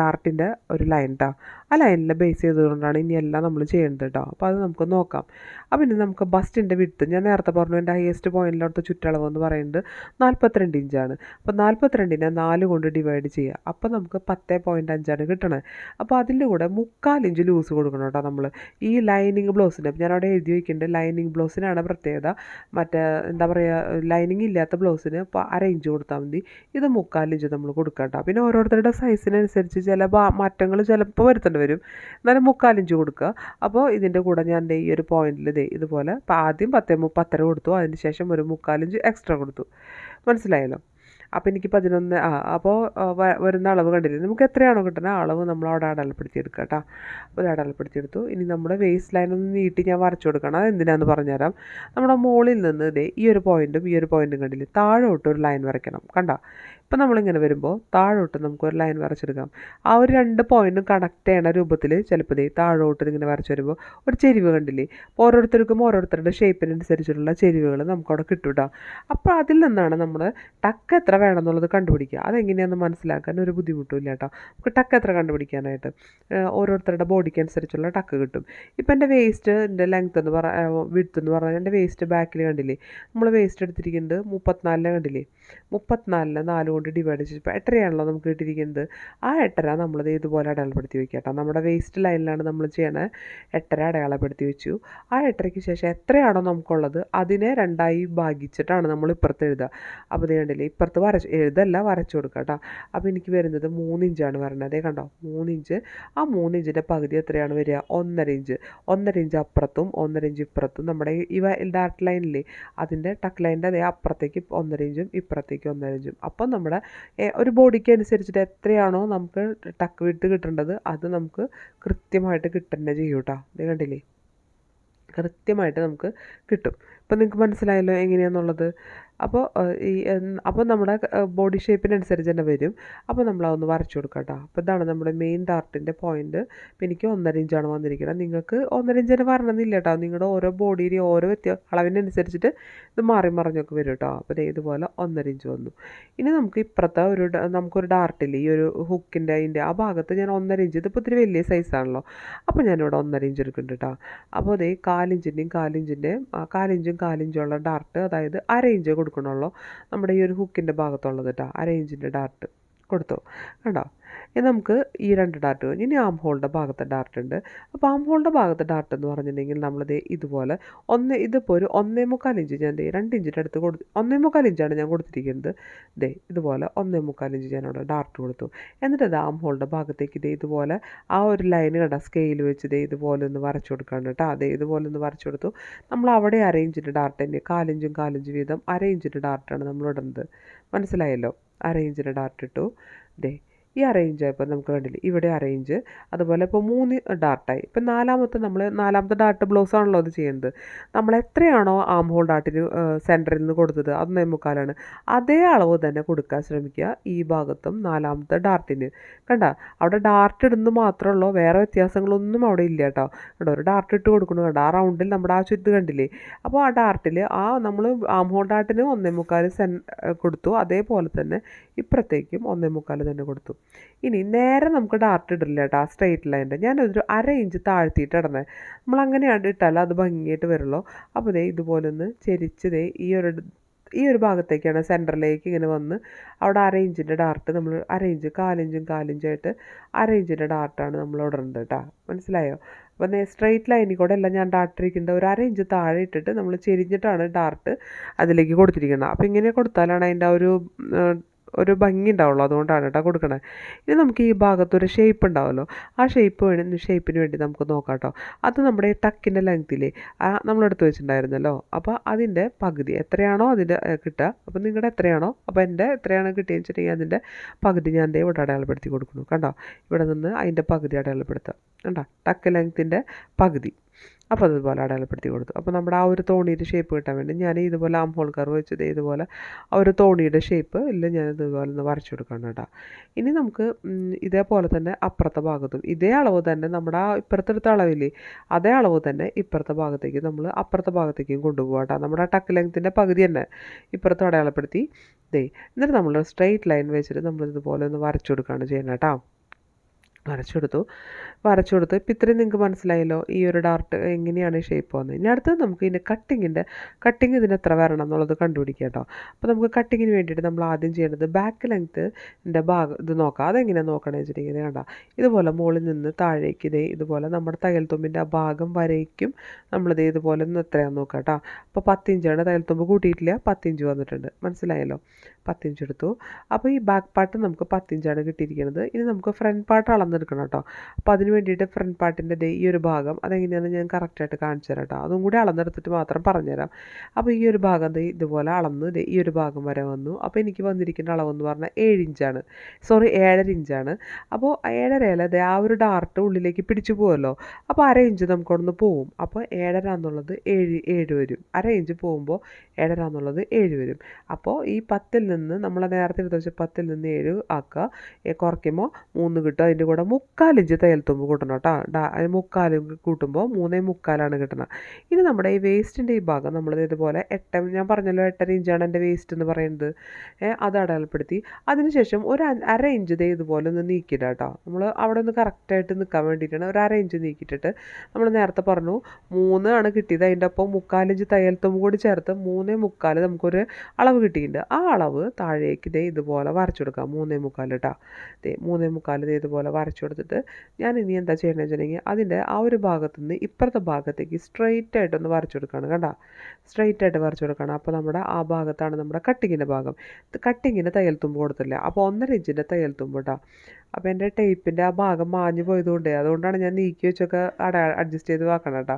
ഡാർട്ടിന്റെ ഒരു ലൈൻ കേട്ടോ ആ ലൈനിൽ ബേസ് ചെയ്തുകൊണ്ടാണ് ഇനി എല്ലാം നമ്മൾ ചെയ്യേണ്ടത് കേട്ടോ അപ്പോൾ അത് നമുക്ക് നോക്കാം. അപ്പോൾ ഇനി നമുക്ക് ബസ്റ്റിന്റെ വിടുത്ത് ഞാൻ നേരത്തെ പറഞ്ഞു എന്റെ ഹയസ്റ്റ് പോയിന്റിലോട്ട് ചുറ്റളവ് എന്ന് പറയുന്നത് നാൽപ്പത്തിരണ്ട് ഇഞ്ചാണ് അപ്പോൾ നാൽപ്പത്തിരണ്ടിനെ നാല് കൊണ്ട് ഡിവൈഡ് ചെയ്യുക. അപ്പോൾ നമുക്ക് പത്ത് പോയിന്റ് അഞ്ചാണ് കിട്ടണത് അപ്പോൾ അതിന്റെ കൂടെ മുക്കാൽ ഇഞ്ച് ലൂസ് കൊടുക്കണം കേട്ടോ നമ്മൾ ഈ ലൈനിങ് ബ്ലൗസിന് ഞാൻ അവിടെ എഴുതി വയ്ക്കുന്നുണ്ട് ലൈനിങ് ബ്ലൗസിനാണ് പ്രത്യേകത. മറ്റേ എന്താ പറയുക ലൈനിങ് ഇല്ലാത്ത ബ്ലൗസിന് ഇപ്പോൾ അര ഇഞ്ച് കൊടുത്താൽ മതി. ഇത് മുക്കാൽ ഇഞ്ച് നമ്മൾ കൊടുക്കാം കേട്ടോ. പിന്നെ ഓരോരുത്തരുടെ സൈസിനനുസരിച്ച് ചില മാറ്റങ്ങൾ ചിലപ്പോൾ വരുത്തേണ്ടി വരും. എന്നാലും മുക്കാൽ ഇഞ്ച് കൊടുക്കുക. അപ്പോൾ ഇതിന്റെ കൂടെ ഞാൻ ഈ ഒരു പോയിന്റിൽ ദേ ഇതുപോലെ ആദ്യം പത്തേ പത്തര കൊടുത്തു. അതിന് ശേഷം ഒരു മുക്കാലഞ്ച് എക്സ്ട്രാ കൊടുത്തു. മനസ്സിലായല്ലോ? അപ്പോൾ എനിക്ക് പതിനൊന്ന് ആ അപ്പോൾ വരുന്ന അളവ് കണ്ടില്ലേ? നമുക്ക് എത്രയാണോ കിട്ടുന്നത്? ആ അളവ് നമ്മൾ അവിടെ അടലപ്പെടുത്തി എടുക്കുക കേട്ടോ. അപ്പോൾ ഇത് അടയാളപ്പെടുത്തിയെടുത്തു. ഇനി നമ്മുടെ വേസ്റ്റ് ലൈൻ ഒന്ന് നീട്ടി ഞാൻ വരച്ചു കൊടുക്കണം. അത് എന്തിനാന്ന് പറഞ്ഞുതരാം? നമ്മുടെ മുകളിൽ നിന്ന് ഇതേ ഈ ഒരു പോയിന്റും ഈ ഒരു പോയിന്റും കണ്ടില്ലേ? താഴോട്ട് ഒരു ലൈൻ വരയ്ക്കണം. കണ്ട? ഇപ്പം നമ്മളിങ്ങനെ വരുമ്പോൾ താഴോട്ട് നമുക്ക് ഒരു ലൈൻ വരച്ചെടുക്കാം. ആ ഒരു രണ്ട് പോയിന്റും കണക്ട് ചെയ്യണ രൂപത്തിൽ ചിലപ്പോൾ താഴോട്ട് ഇങ്ങനെ വരച്ച് വരുമ്പോൾ ഒരു ചെരിവ് കണ്ടില്ലേ? അപ്പോൾ ഓരോരുത്തർക്കും ഓരോരുത്തരുടെ ഷേപ്പിനനുസരിച്ചിട്ടുള്ള ചെരിവുകൾ നമുക്കവിടെ കിട്ടൂട്ടോ കേട്ടോ. അപ്പോൾ അതിൽ നിന്നാണ് നമ്മൾ ടക്ക് എത്ര വേണം എന്നുള്ളത് കണ്ടുപിടിക്കുക. അതെങ്ങനെയാണെന്ന് മനസ്സിലാക്കാൻ ഒരു ബുദ്ധിമുട്ടുമില്ല കേട്ടോ. നമുക്ക് ടക്ക് എത്ര കണ്ടുപിടിക്കാനായിട്ട് ഓരോരുത്തരുടെ ബോഡിക്ക് അനുസരിച്ചുള്ള ടക്ക് കിട്ടും. ഇപ്പം എന്റെ വേസ്റ്റിന്റെ ലെങ്ത് എന്ന് പറ വിടുത്ത് എന്ന് പറഞ്ഞാൽ എന്റെ വേസ്റ്റ് ബാക്കിൽ കണ്ടില്ലേ? നമ്മൾ വേസ്റ്റ് എടുത്തിരിക്കുന്നത് മുപ്പത്തിനാലിലെ കണ്ടില്ലേ? മുപ്പത്തിനാലിന് നാല് കൊണ്ട് ഡിവൈഡ് ചെയ്തപ്പോൾ എട്ടരയാണല്ലോ നമുക്ക് കിട്ടിയിരിക്കുന്നത്. ആ എട്ടര നമ്മളത് ഇതുപോലെ അടയാളപ്പെടുത്തി വെക്കുക കേട്ടോ നമ്മുടെ വേസ്റ്റ് ലൈനിലാണ് നമ്മൾ ചെയ്യണത് എട്ടര അടയാളപ്പെടുത്തി വെച്ചു. ആ എട്ടരയ്ക്ക് ശേഷം എത്രയാണോ നമുക്കുള്ളത് അതിനെ രണ്ടായി ഭാഗിച്ചിട്ടാണ് നമ്മൾ ഇപ്പുറത്ത് എഴുതുക. അപ്പോൾ ഇത് കണ്ടില്ലേ ഇപ്പുറത്ത് വരച്ച് എഴുതല്ല വരച്ചു കൊടുക്കുക കേട്ടോ. അപ്പോൾ എനിക്ക് വരുന്നത് മൂന്ന് ഇഞ്ചാണ് വരണത് അതേ കണ്ടോ മൂന്ന് ഇഞ്ച് ആ മൂന്ന് ഇഞ്ചിന്റെ പകുതി എത്രയാണ് വരിക? ഒന്നര ഇഞ്ച് ഒന്നര ഇഞ്ച് അപ്പുറത്തും ഒന്നര ഇഞ്ച് ഇപ്പുറത്തും നമ്മുടെ ഇവ ഡാർക്ക് ലൈനില്ലേ അതിന്റെ ടക്ക് ലൈനിന്റെ അതേ അപ്പുറത്തേക്ക് ഒന്നര ഇഞ്ചും ഇപ്പുറത്തേക്ക് ഒന്നര ഇഞ്ചും അപ്പം നമ്മുടെ ഒരു ബോഡിക്ക് അനുസരിച്ചിട്ട് എത്രയാണോ നമുക്ക് ടക്ക് വിട്ട് കിട്ടേണ്ടത് അത് നമുക്ക് കൃത്യമായിട്ട് കിട്ടേണ്ട ചെയ്യും കേട്ടോ. ഇത് കണ്ടില്ലേ? കൃത്യമായിട്ട് നമുക്ക് കിട്ടും. ഇപ്പം നിങ്ങൾക്ക് മനസ്സിലായല്ലോ എങ്ങനെയാണെന്നുള്ളത് അപ്പോൾ ഈ അപ്പോൾ നമ്മുടെ ബോഡി ഷേപ്പിനനുസരിച്ച് തന്നെ വരും. അപ്പോൾ നമ്മൾ അതൊന്ന് വരച്ചു കൊടുക്കാം കേട്ടോ അപ്പോൾ ഇതാണ് നമ്മുടെ മെയിൻ ഡാർട്ടിന്റെ പോയിന്റ് ഇപ്പം എനിക്ക് ഒന്നര ഇഞ്ചാണ് വന്നിരിക്കുന്നത് നിങ്ങൾക്ക് ഒന്നര ഇഞ്ച് തന്നെ വരണമെന്നില്ല കേട്ടോ നിങ്ങളുടെ ഓരോ ബോഡിയിലെയും ഓരോ വ്യത്യ അളവിനനുസരിച്ചിട്ട് ഇത് മാറി മറിഞ്ഞൊക്കെ വരും കേട്ടോ അപ്പോൾ ഇതുപോലെ ഒന്നര ഇഞ്ച് വന്നു. ഇനി നമുക്ക് ഇപ്പുറത്തെ ഒരു നമുക്കൊരു ഡാർട്ടില്ലേ ഈ ഒരു ഹുക്കിന്റെ അതിന്റെ ആ ഭാഗത്ത് ഞാൻ ഒന്നര ഇഞ്ച് ഇതിപ്പോൾ ഒത്തിരി വലിയ സൈസാണല്ലോ അപ്പോൾ ഞാനിവിടെ ഒന്നര ഇഞ്ച് എടുക്കുന്നുണ്ട് കേട്ടോ അപ്പോൾ അതേ കാലിഞ്ചിന്റെയും കാലിഞ്ചിന്റെയും കാലിഞ്ചും കാലിഞ്ചുള്ള ഡാർട്ട് അതായത് അര ഇഞ്ച് കൊടുക്കണുള്ളൂ നമ്മുടെ ഈ ഒരു ഹുക്കിന്റെ ഭാഗത്തുള്ളത് കേട്ടോ അര ഇഞ്ചിന്റെ ഡാർട്ട് കൊടുത്തു. കണ്ടോ? ഇനി നമുക്ക് ഈ രണ്ട് ഡാർട്ട് കഴിഞ്ഞ് ഇനി ആം ഹോളിന്റെ ഭാഗത്തെ ഡാർട്ട് ഉണ്ട്. അപ്പോൾ ആം ഹോളിന്റെ ഭാഗത്തെ ഡാർട്ട് എന്ന് പറഞ്ഞിട്ടുണ്ടെങ്കിൽ നമ്മളിത് ഇതുപോലെ ഒന്ന് ഇതിപ്പോൾ ഒരു ഒന്നേ മുക്കാൽ ഇഞ്ച് ഞാൻ ദേ രണ്ട് ഇഞ്ചിന്റെ അടുത്ത് കൊടുത്ത് ഒന്നേ മുക്കാൽ ഇഞ്ചാണ് ഞാൻ കൊടുത്തിരിക്കുന്നത്. ദേ ഇതുപോലെ ഒന്നേ മുക്കാൽ ഇഞ്ച് ഞാൻ അവിടെ ഡാർട്ട് കൊടുത്തു. എന്നിട്ട് അത് ആം ഹോളിന്റെ ഭാഗത്തേക്ക് ഇതേ ഇതുപോലെ ആ ഒരു ലൈൻ കണ്ട സ്കെയിൽ വെച്ച് ഇതേ ഇതുപോലെ ഒന്ന് വരച്ചു കൊടുക്കാണ് കേട്ടോ. അതേ ഇതുപോലെ ഒന്ന് വരച്ചു കൊടുത്തു. നമ്മൾ അവിടെ അര ഇഞ്ചിന്റെ ഡാർട്ട് തന്നെ കാലിഞ്ചും കാലിഞ്ച് വീതം അര ഇഞ്ചിന്റെ ഡാർട്ടാണ് നമ്മൾ ഇടുന്നത്. മനസ്സിലായല്ലോ? അര ഇഞ്ചിന്റെ ഡാർട്ട് ഇട്ടു. ദേ ഈ അറേഞ്ച് ആയപ്പോൾ നമുക്ക് കണ്ടില്ലേ ഇവിടെ അറേഞ്ച് അതുപോലെ ഇപ്പോൾ മൂന്ന് ഡാർട്ടായി ഇപ്പം നാലാമത്തെ നമ്മൾ നാലാമത്തെ ഡാർട്ട് ബ്ലൗസ് ആണല്ലോ അത് ചെയ്യുന്നത് നമ്മൾ എത്രയാണോ ആം ഹോൾ ഡാർട്ടിന് സെന്ററിൽ നിന്ന് കൊടുത്തത് അത് മുക്കാലാണ്. അതേ അളവ് തന്നെ കൊടുക്കാൻ ശ്രമിക്കുക ഈ ഭാഗത്തും നാലാമത്തെ ഡാർട്ടിന് കണ്ട അവിടെ ഡാർട്ട് ഇടുന്നത് മാത്രമേ ഉള്ളൂ വേറെ വ്യത്യാസങ്ങളൊന്നും അവിടെ ഇല്ല കേട്ടോ. കേട്ടോ ഒരു ഡാർട്ട് ഇട്ട് കൊടുക്കണം കേട്ടോ ആ റൗണ്ടിൽ നമ്മുടെ ആ ചുറ്റ് കണ്ടില്ലേ? അപ്പോൾ ആ ഡാർട്ടിൽ ആ നമ്മൾ ആം ഹോൾ ഡാർട്ടിന് ഒന്നേ മുക്കാൽ സെൻ കൊടുത്തു. അതേപോലെ തന്നെ ഇപ്പുറത്തേക്കും ഒന്നേ മുക്കാൽ തന്നെ കൊടുത്തു. ഇനി നേരെ നമുക്ക് ഡാർട്ട് ഇടില്ല കേട്ടോ സ്ട്രെയിറ്റ് ലൈന്റെ ഞാനൊരു അര ഇഞ്ച് താഴ്ത്തിയിട്ട് ഇടണേ. നമ്മൾ അങ്ങനെയാണ് ഇട്ടാലോ അത് ഭംഗിയായിട്ട് വരുള്ളൂ. അപ്പോൾ ദേ ഇതുപോലെ ഒന്ന് ചെരിച്ച് ദേ ഈ ഒരു ഈ ഒരു ഭാഗത്തേക്കാണ് സെന്ററിലേക്ക് ഇങ്ങനെ വന്ന് അവിടെ അര ഇഞ്ചിന്റെ ഡാർട്ട് നമ്മൾ അര ഇഞ്ച് കാലിഞ്ചും കാലിഞ്ചായിട്ട് അര ഇഞ്ചിന്റെ ഡാർട്ടാണ് നമ്മൾ ഇടുന്നത് കേട്ടോ മനസ്സിലായോ? അപ്പോൾ സ്ട്രെയിറ്റ് ലൈനിൽ കൂടെ എല്ലാം ഞാൻ ഡാർട്ട് ഇരിക്കേണ്ട ഒരു അര ഇഞ്ച് താഴെ ഇട്ടിട്ട് നമ്മൾ ചെരിഞ്ഞിട്ടാണ് ഡാർട്ട് അതിലേക്ക് കൊടുത്തിരിക്കുന്നത്. അപ്പോൾ ഇങ്ങനെ കൊടുത്താലാണ് അതിന്റെ ആ ഒരു ഒരു ഭംഗി ഉണ്ടാവുള്ളൂ അതുകൊണ്ടാണ് കേട്ടോ കൊടുക്കണേ. ഇനി നമുക്ക് ഈ ഭാഗത്തൊരു ഷേപ്പ് ഉണ്ടാവുമല്ലോ ആ ഷേപ്പ് വേണ്ടി ഷേപ്പിന് വേണ്ടി നമുക്ക് നോക്കാം കേട്ടോ. അത് നമ്മുടെ ടക്കിന്റെ ലെങ്ത്തിൽ ആ നമ്മളെടുത്ത് വെച്ചിട്ടുണ്ടായിരുന്നല്ലോ. അപ്പോൾ അതിന്റെ പകുതി എത്രയാണോ അതിന്റെ കിട്ടുക. അപ്പോൾ നിങ്ങളുടെ എത്രയാണോ? അപ്പോൾ എന്റെ എത്രയാണോ കിട്ടിയെന്ന് വെച്ചിട്ടുണ്ടെങ്കിൽ അതിന്റെ പകുതി ഞാൻ ദേ ഇവിടെ അടയാളപ്പെടുത്തി കൊടുക്കുന്നു കണ്ടോ ഇവിടെ നിന്ന് അതിന്റെ പകുതി അടയാളപ്പെടുത്തുക. കണ്ടോ? ടക്ക് ലെങ്ത്തിന്റെ പകുതി. അപ്പോൾ അതുപോലെ അടയാളപ്പെടുത്തി കൊടുത്തു. അപ്പോൾ നമ്മുടെ ആ ഒരു തോണിയുടെ ഷേപ്പ് കിട്ടാൻ വേണ്ടി ഞാൻ ഇതുപോലെ ആം ഹോൾ കർവ് വെച്ചത് ഇതുപോലെ ആ ഒരു തോണിയുടെ ഷേപ്പ് ഇല്ല ഞാൻ ഇതുപോലെ ഒന്ന് വരച്ചു കൊടുക്കണം കേട്ടോ. ഇനി നമുക്ക് ഇതേപോലെ തന്നെ അപ്പുറത്തെ ഭാഗത്തും ഇതേ അളവ് തന്നെ നമ്മുടെ ആ ഇപ്പുറത്തെടുത്ത അളവില്ലേ അതേ അളവ് തന്നെ ഇപ്പുറത്തെ ഭാഗത്തേക്ക് നമ്മൾ അപ്പുറത്തെ ഭാഗത്തേക്കും കൊണ്ടുപോകാം കേട്ടോ. നമ്മുടെ ടക്ക് ലെങ്ത്തിന്റെ പകുതി തന്നെ ഇപ്പുറത്ത് അടയാളപ്പെടുത്തി ദേ എന്നിട്ട് നമ്മൾ സ്ട്രെയിറ്റ് ലൈൻ വെച്ചിട്ട് നമ്മൾ ഇതുപോലെ ഒന്ന് വരച്ചു കൊടുക്കുകയാണ് ചെയ്യുന്നത് കേട്ടോ. വരച്ചെടുത്തു വരച്ചെടുത്ത് ഇപ്പം ഇത്രയും നിങ്ങൾക്ക് മനസ്സിലായല്ലോ ഈ ഒരു ഡാർട്ട് എങ്ങനെയാണ് ഷേപ്പ് വന്നത്. ഇനി അടുത്തത് നമുക്ക് ഇതിന്റെ കട്ടിങ്ങിന്റെ കട്ടിങ് ഇതിന് എത്ര വരണം എന്നുള്ളത് കണ്ടുപിടിക്കുക കേട്ടോ. അപ്പോൾ നമുക്ക് കട്ടിങ്ങിന് വേണ്ടിയിട്ട് നമ്മൾ ആദ്യം ചെയ്യേണ്ടത് ബാക്ക് ലെങ്ത്തിന്റെ ഭാഗം ഇത് നോക്കാം. അതെങ്ങനെയാണ് നോക്കണമെന്ന് വെച്ചിട്ടുണ്ടെങ്കിൽ കണ്ട. ഇതുപോലെ മുകളിൽ നിന്ന് താഴേക്ക് ഇതേ ഇതുപോലെ നമ്മുടെ തയ്യൽ തുമ്പിന്റെ ആ ഭാഗം വരയ്ക്കും. നമ്മളിത് ഇതുപോലെ ഒന്ന് എത്രയാണെന്ന് നോക്കാം കേട്ടോ. അപ്പോൾ പത്തിഞ്ചാണ് തയ്യൽ തുമ്പ് കൂട്ടിയിട്ടില്ല. പത്തിഞ്ച് വന്നിട്ടുണ്ട്. മനസ്സിലായല്ലോ? പത്തിഞ്ച് എടുത്തു. അപ്പോൾ ഈ ബാക്ക് പാർട്ട് നമുക്ക് പത്തിഞ്ചാണ് കിട്ടിയിരിക്കുന്നത്. ഇനി നമുക്ക് ഫ്രണ്ട് പാർട്ട് അളന്നെടുക്കണം കേട്ടോ. അപ്പോൾ അതിന് വേണ്ടിയിട്ട് ഫ്രണ്ട് പാർട്ടിന്റെ ദേ ഈ ഒരു ഭാഗം അതെങ്ങനെയാണെന്ന് ഞാൻ കറക്റ്റായിട്ട് കാണിച്ചു തരാം കേട്ടോ അതും കൂടി അളന്നെടുത്തിട്ട് മാത്രം പറഞ്ഞുതരാം. അപ്പോൾ ഈ ഒരു ഭാഗം ദേ ഇതുപോലെ അളന്ന് ദേ ഈ ഒരു ഭാഗം വരെ വന്നു. അപ്പോൾ എനിക്ക് വന്നിരിക്കുന്ന അളവെന്ന് പറഞ്ഞാൽ ഏഴ് ഇഞ്ചാണ് സോറി ഏഴര ഇഞ്ചാണ് അപ്പോൾ ഏഴരയല്ല ദേ ആ ഒരു ഡാർട്ട് ഉള്ളിലേക്ക് പിടിച്ചു പോകുമല്ലോ അപ്പോൾ അര ഇഞ്ച് നമുക്കൊന്ന് പോവും. അപ്പോൾ ഏഴര എന്നുള്ളത് ഏഴ് ഏഴ് വരും. അര ഇഞ്ച് പോകുമ്പോൾ ഏഴര എന്നുള്ളത് ഏഴ് വരും. അപ്പോൾ ഈ പത്തിൽ നിന്ന് നമ്മൾ നേരത്തെ എടുത്ത് വെച്ച പത്തിൽ നിന്ന് ഏഴ് ആക്കുക. കുറയ്ക്കുമ്പോൾ മൂന്ന് കിട്ടും. അതിന്റെ കൂടെ മുക്കാലിഞ്ച് തയ്യൽ തുമ്പ് കൂട്ടണം കേട്ടോ മുക്കാൽ കൂട്ടുമ്പോൾ മൂന്നേ മുക്കാലാണ് കിട്ടുന്നത് ഇനി നമ്മുടെ ഈ വേസ്റ്റിന്റെ ഈ ഭാഗം നമ്മൾ ഇതുപോലെ എട്ട ഞാൻ പറഞ്ഞല്ലോ എട്ടര ഇഞ്ചാണ് എന്റെ വേസ്റ്റ് എന്ന് പറയുന്നത്. അത് അടയാളപ്പെടുത്തി. അതിനുശേഷം ഒരു അര ഇഞ്ച് ദേ ഇതുപോലെ ഒന്ന് നീക്കിയിടുക കേട്ടോ നമ്മൾ അവിടെ ഒന്ന് കറക്റ്റായിട്ട് നിൽക്കാൻ വേണ്ടിയിട്ടാണ് ഒരു അര ഇഞ്ച് നീക്കിയിട്ടിട്ട് നമ്മൾ നേരത്തെ പറഞ്ഞു മൂന്ന് ആണ് കിട്ടിയത്. അതിന്റെ ഒപ്പം മുക്കാലിഞ്ച് തയ്യൽ തുമ്പ് കൂടി ചേർത്ത് മൂന്നേ മുക്കാൽ നമുക്കൊരു അളവ് കിട്ടിയിട്ടുണ്ട്. ആ അളവ് താഴേക്ക് ദേ ഇതുപോലെ വരച്ചു കൊടുക്കാം. മൂന്നേ മുക്കാൽ കേട്ടോ ദേ മൂന്നേ മുക്കാൽ ദേ ഇതുപോലെ വരച്ചു കൊടുത്തിട്ട് ഞാൻ ഇനി എന്താ ചെയ്യണമെന്ന് വെച്ചിട്ടുണ്ടെങ്കിൽ അതിന്റെ ആ ഒരു ഭാഗത്തുനിന്ന് ഇപ്പുറത്തെ ഭാഗത്തേക്ക് സ്ട്രെയിറ്റ് ആയിട്ടൊന്ന് വരച്ചു കൊടുക്കുകയാണ് കണ്ടോ? സ്ട്രെയിറ്റ് ആയിട്ട് വരച്ചു കൊടുക്കണം അപ്പോൾ നമ്മുടെ ആ ഭാഗത്താണ് നമ്മുടെ കട്ടിങ്ങിന്റെ ഭാഗം. കട്ടിങ്ങിന്റെ തയ്യൽ തുമ്പ് കൊടുത്തില്ല? അപ്പോൾ ഒന്നര ഇഞ്ചിന്റെ തയ്യൽ തുമ്പ് കേട്ടോ. അപ്പോൾ എന്റെ ടേപ്പിന്റെ ആ ഭാഗം മാഞ്ഞു പോയതുകൊണ്ട് അതുകൊണ്ടാണ് ഞാൻ നീക്കി വെച്ചൊക്കെ അട അഡ്ജസ്റ്റ് ചെയ്ത് വെക്കണം കേട്ടോ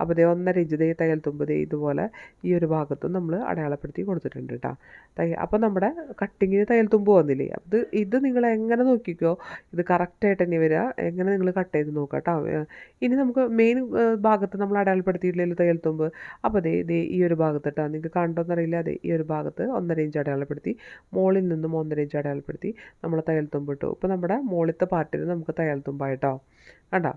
അപ്പോൾ ഇതേ ഒന്നര ഇഞ്ച് ദേ തയ്യൽ തുമ്പ് ദേ ഇതുപോലെ ഈ ഒരു ഭാഗത്തും നമ്മൾ അടയാളപ്പെടുത്തി കൊടുത്തിട്ടുണ്ട് കേട്ടോ തയ്യ അപ്പോൾ നമ്മുടെ കട്ടിങ്ങിന് തയ്യൽ തുമ്പ് വന്നില്ലേ? അത് ഇത് നിങ്ങൾ എങ്ങനെ നോക്കിക്കോ? ഇത് കറക്റ്റായിട്ട് തന്നെ വരിക എങ്ങനെ നിങ്ങൾ കട്ട് ചെയ്ത് നോക്കുക കേട്ടോ ഇനി നമുക്ക് മെയിൻ ഭാഗത്ത് നമ്മൾ അടയാളപ്പെടുത്തിയിട്ടില്ലല്ലോ തയ്യൽ തുമ്പ്. അപ്പോൾ ദേ ദേ ഈ ഒരു ഭാഗത്ത് കേട്ടോ നിങ്ങൾക്ക് കണ്ടോന്നറിയില്ല. അതെ ഈ ഒരു ഭാഗത്ത് ഒന്നര ഇഞ്ച് അടയാളപ്പെടുത്തി. മുകളിൽ നിന്നും ഒന്നര ഇഞ്ച് അടയാളപ്പെടുത്തി നമ്മൾ തയ്യൽ തുമ്പ് ഇട്ടു. ഇപ്പോൾ നമ്മുടെ മുകളിലത്തെ പാർട്ടിൽ നമുക്ക് തയ്യൽ തുമ്പായിട്ടോ കണ്ടോ?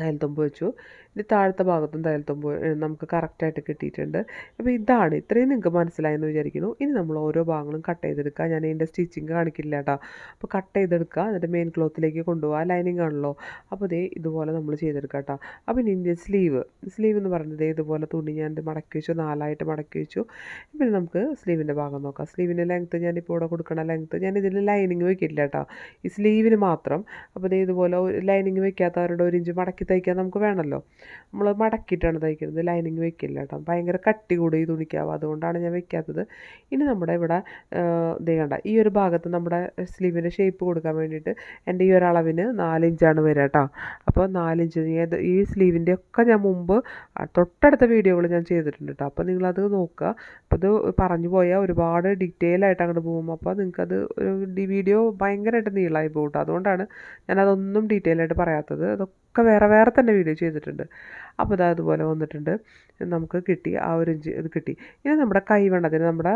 തയ്യൽ തുമ്പ് വെച്ചു. ഇനി താഴത്തെ ഭാഗത്തും തയ്യൽത്തുമ്പോൾ തുമ്പ് നമുക്ക് കറക്റ്റായിട്ട് കിട്ടിയിട്ടുണ്ട്. അപ്പോൾ ഇതാണ് ഇത്രയും നിങ്ങൾക്ക് മനസ്സിലായെന്ന് വിചാരിക്കുന്നു. ഇനി നമ്മൾ ഓരോ ഭാഗങ്ങളും കട്ട് ചെയ്തെടുക്കുക. ഞാൻ ഇതിന്റെ സ്റ്റിച്ചിങ് കാണിക്കില്ല കേട്ടോ. അപ്പോൾ കട്ട് ചെയ്തെടുക്കുക എന്നിട്ട് മെയിൻ ക്ലോത്തിലേക്ക് കൊണ്ടുപോകുക ലൈനിങ് ആണല്ലോ. അപ്പോൾ ഇതേ ഇതുപോലെ നമ്മൾ ചെയ്തെടുക്കുക കേട്ടോ. അപ്പോൾ ഇനി ഇതിന്റെ സ്ലീവ് സ്ലീവ് എന്ന് പറയുന്നത് ഇതുപോലെ തുണി ഞാൻ മടക്കി വെച്ചു നാലായിട്ട് മടക്കി വെച്ചു. പിന്നെ നമുക്ക് സ്ലീവിന്റെ ഭാഗം നോക്കാം. സ്ലീവിന്റെ ലെങ്ത്ത് ഞാനിപ്പോൾ ഇവിടെ കൊടുക്കണ ലെങ്ത്ത് ഞാൻ ഇതിൽ ലൈനിങ് വെക്കില്ല കേട്ടോ. ഈ സ്ലീവിന് മാത്രം. അപ്പോൾ ഇതേ ഇതുപോലെ ലൈനിങ് വെക്കാത്തവരുടെ ഒരു ഇഞ്ച് മടക്കി തയ്ക്കാൻ നമുക്ക് വേണമല്ലോ. നമ്മൾ മടക്കിയിട്ടാണ് തയ്ക്കുന്നത്. ലൈനിങ് വെക്കില്ല കേട്ടോ. ഭയങ്കര കട്ടി കൂടി തുണിക്കാവും. അതുകൊണ്ടാണ് ഞാൻ വെക്കാത്തത്. ഇനി നമ്മുടെ ഇവിടെ കണ്ട ഈ ഒരു ഭാഗത്ത് നമ്മുടെ സ്ലീവിന്റെ ഷേപ്പ് കൊടുക്കാൻ വേണ്ടിയിട്ട് എന്റെ ഈ ഒരു അളവിന് നാലിഞ്ചാണ് വരിക കേട്ടോ. അപ്പോൾ നാലിഞ്ച് ഈ സ്ലീവിന്റെ ഒക്കെ ഞാൻ മുമ്പ് തൊട്ടടുത്ത വീഡിയോകൾ ഞാൻ ചെയ്തിട്ടുണ്ട് കേട്ടോ. അപ്പോൾ നിങ്ങളത് നോക്കുക. അപ്പോൾ ഇത് പറഞ്ഞു പോയാൽ ഒരുപാട് ഡീറ്റെയിൽ ആയിട്ട് അങ്ങോട്ട് പോകും. അപ്പോൾ നിങ്ങൾക്കത് ഒരു വീഡിയോ ഭയങ്കരമായിട്ട് നീളമായി പോകും കേട്ടോ. അതുകൊണ്ടാണ് ഞാനതൊന്നും ഡീറ്റെയിൽ ആയിട്ട് പറയാത്തത്. അതൊക്കെ വേറെ വേറെ തന്നെ വീഡിയോ ചെയ്തിട്ടുണ്ട്. അപ്പോൾ ഇതാ അതുപോലെ വന്നിട്ടുണ്ട്. നമുക്ക് കിട്ടി ആ ഒരു ഇഞ്ച് ഇത് കിട്ടി. ഇനി നമ്മുടെ കൈവണ്ണത്തിന് നമ്മുടെ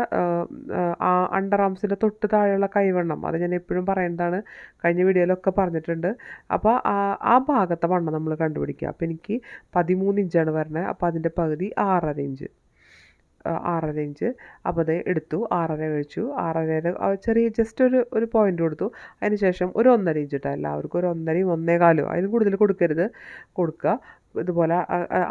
അണ്ടർ ആംസിന്റെ തൊട്ട് താഴെയുള്ള കൈവണ്ണം അത് ഞാൻ എപ്പോഴും പറയുന്നതാണ് കഴിഞ്ഞ വീഡിയോയിലൊക്കെ പറഞ്ഞിട്ടുണ്ട്. അപ്പോൾ ആ ആ ഭാഗത്തെ വണ്ണം നമ്മൾ കണ്ടുപിടിക്കുക. അപ്പോൾ എനിക്ക് പതിമൂന്ന് ഇഞ്ചാണ് വരണത് അപ്പോൾ അതിന്റെ പകുതി ആറര ഇഞ്ച്. ആറര ഇഞ്ച് അപ്പോൾ അത് എടുത്തു ആറര കഴിച്ചു. ആറര ചെറിയ ജസ്റ്റ് ഒരു ഒരു പോയിന്റ് കൊടുത്തു. അതിന് ശേഷം ഒരു ഒന്നര ഇഞ്ച് ഇട്ടാൽ എല്ലാവർക്കും. ഒരു ഒന്നരയും ഒന്നേകാലും. അതിന് കൂടുതൽ കൊടുക്കരുത്. കൊടുക്കുക. ഇതുപോലെ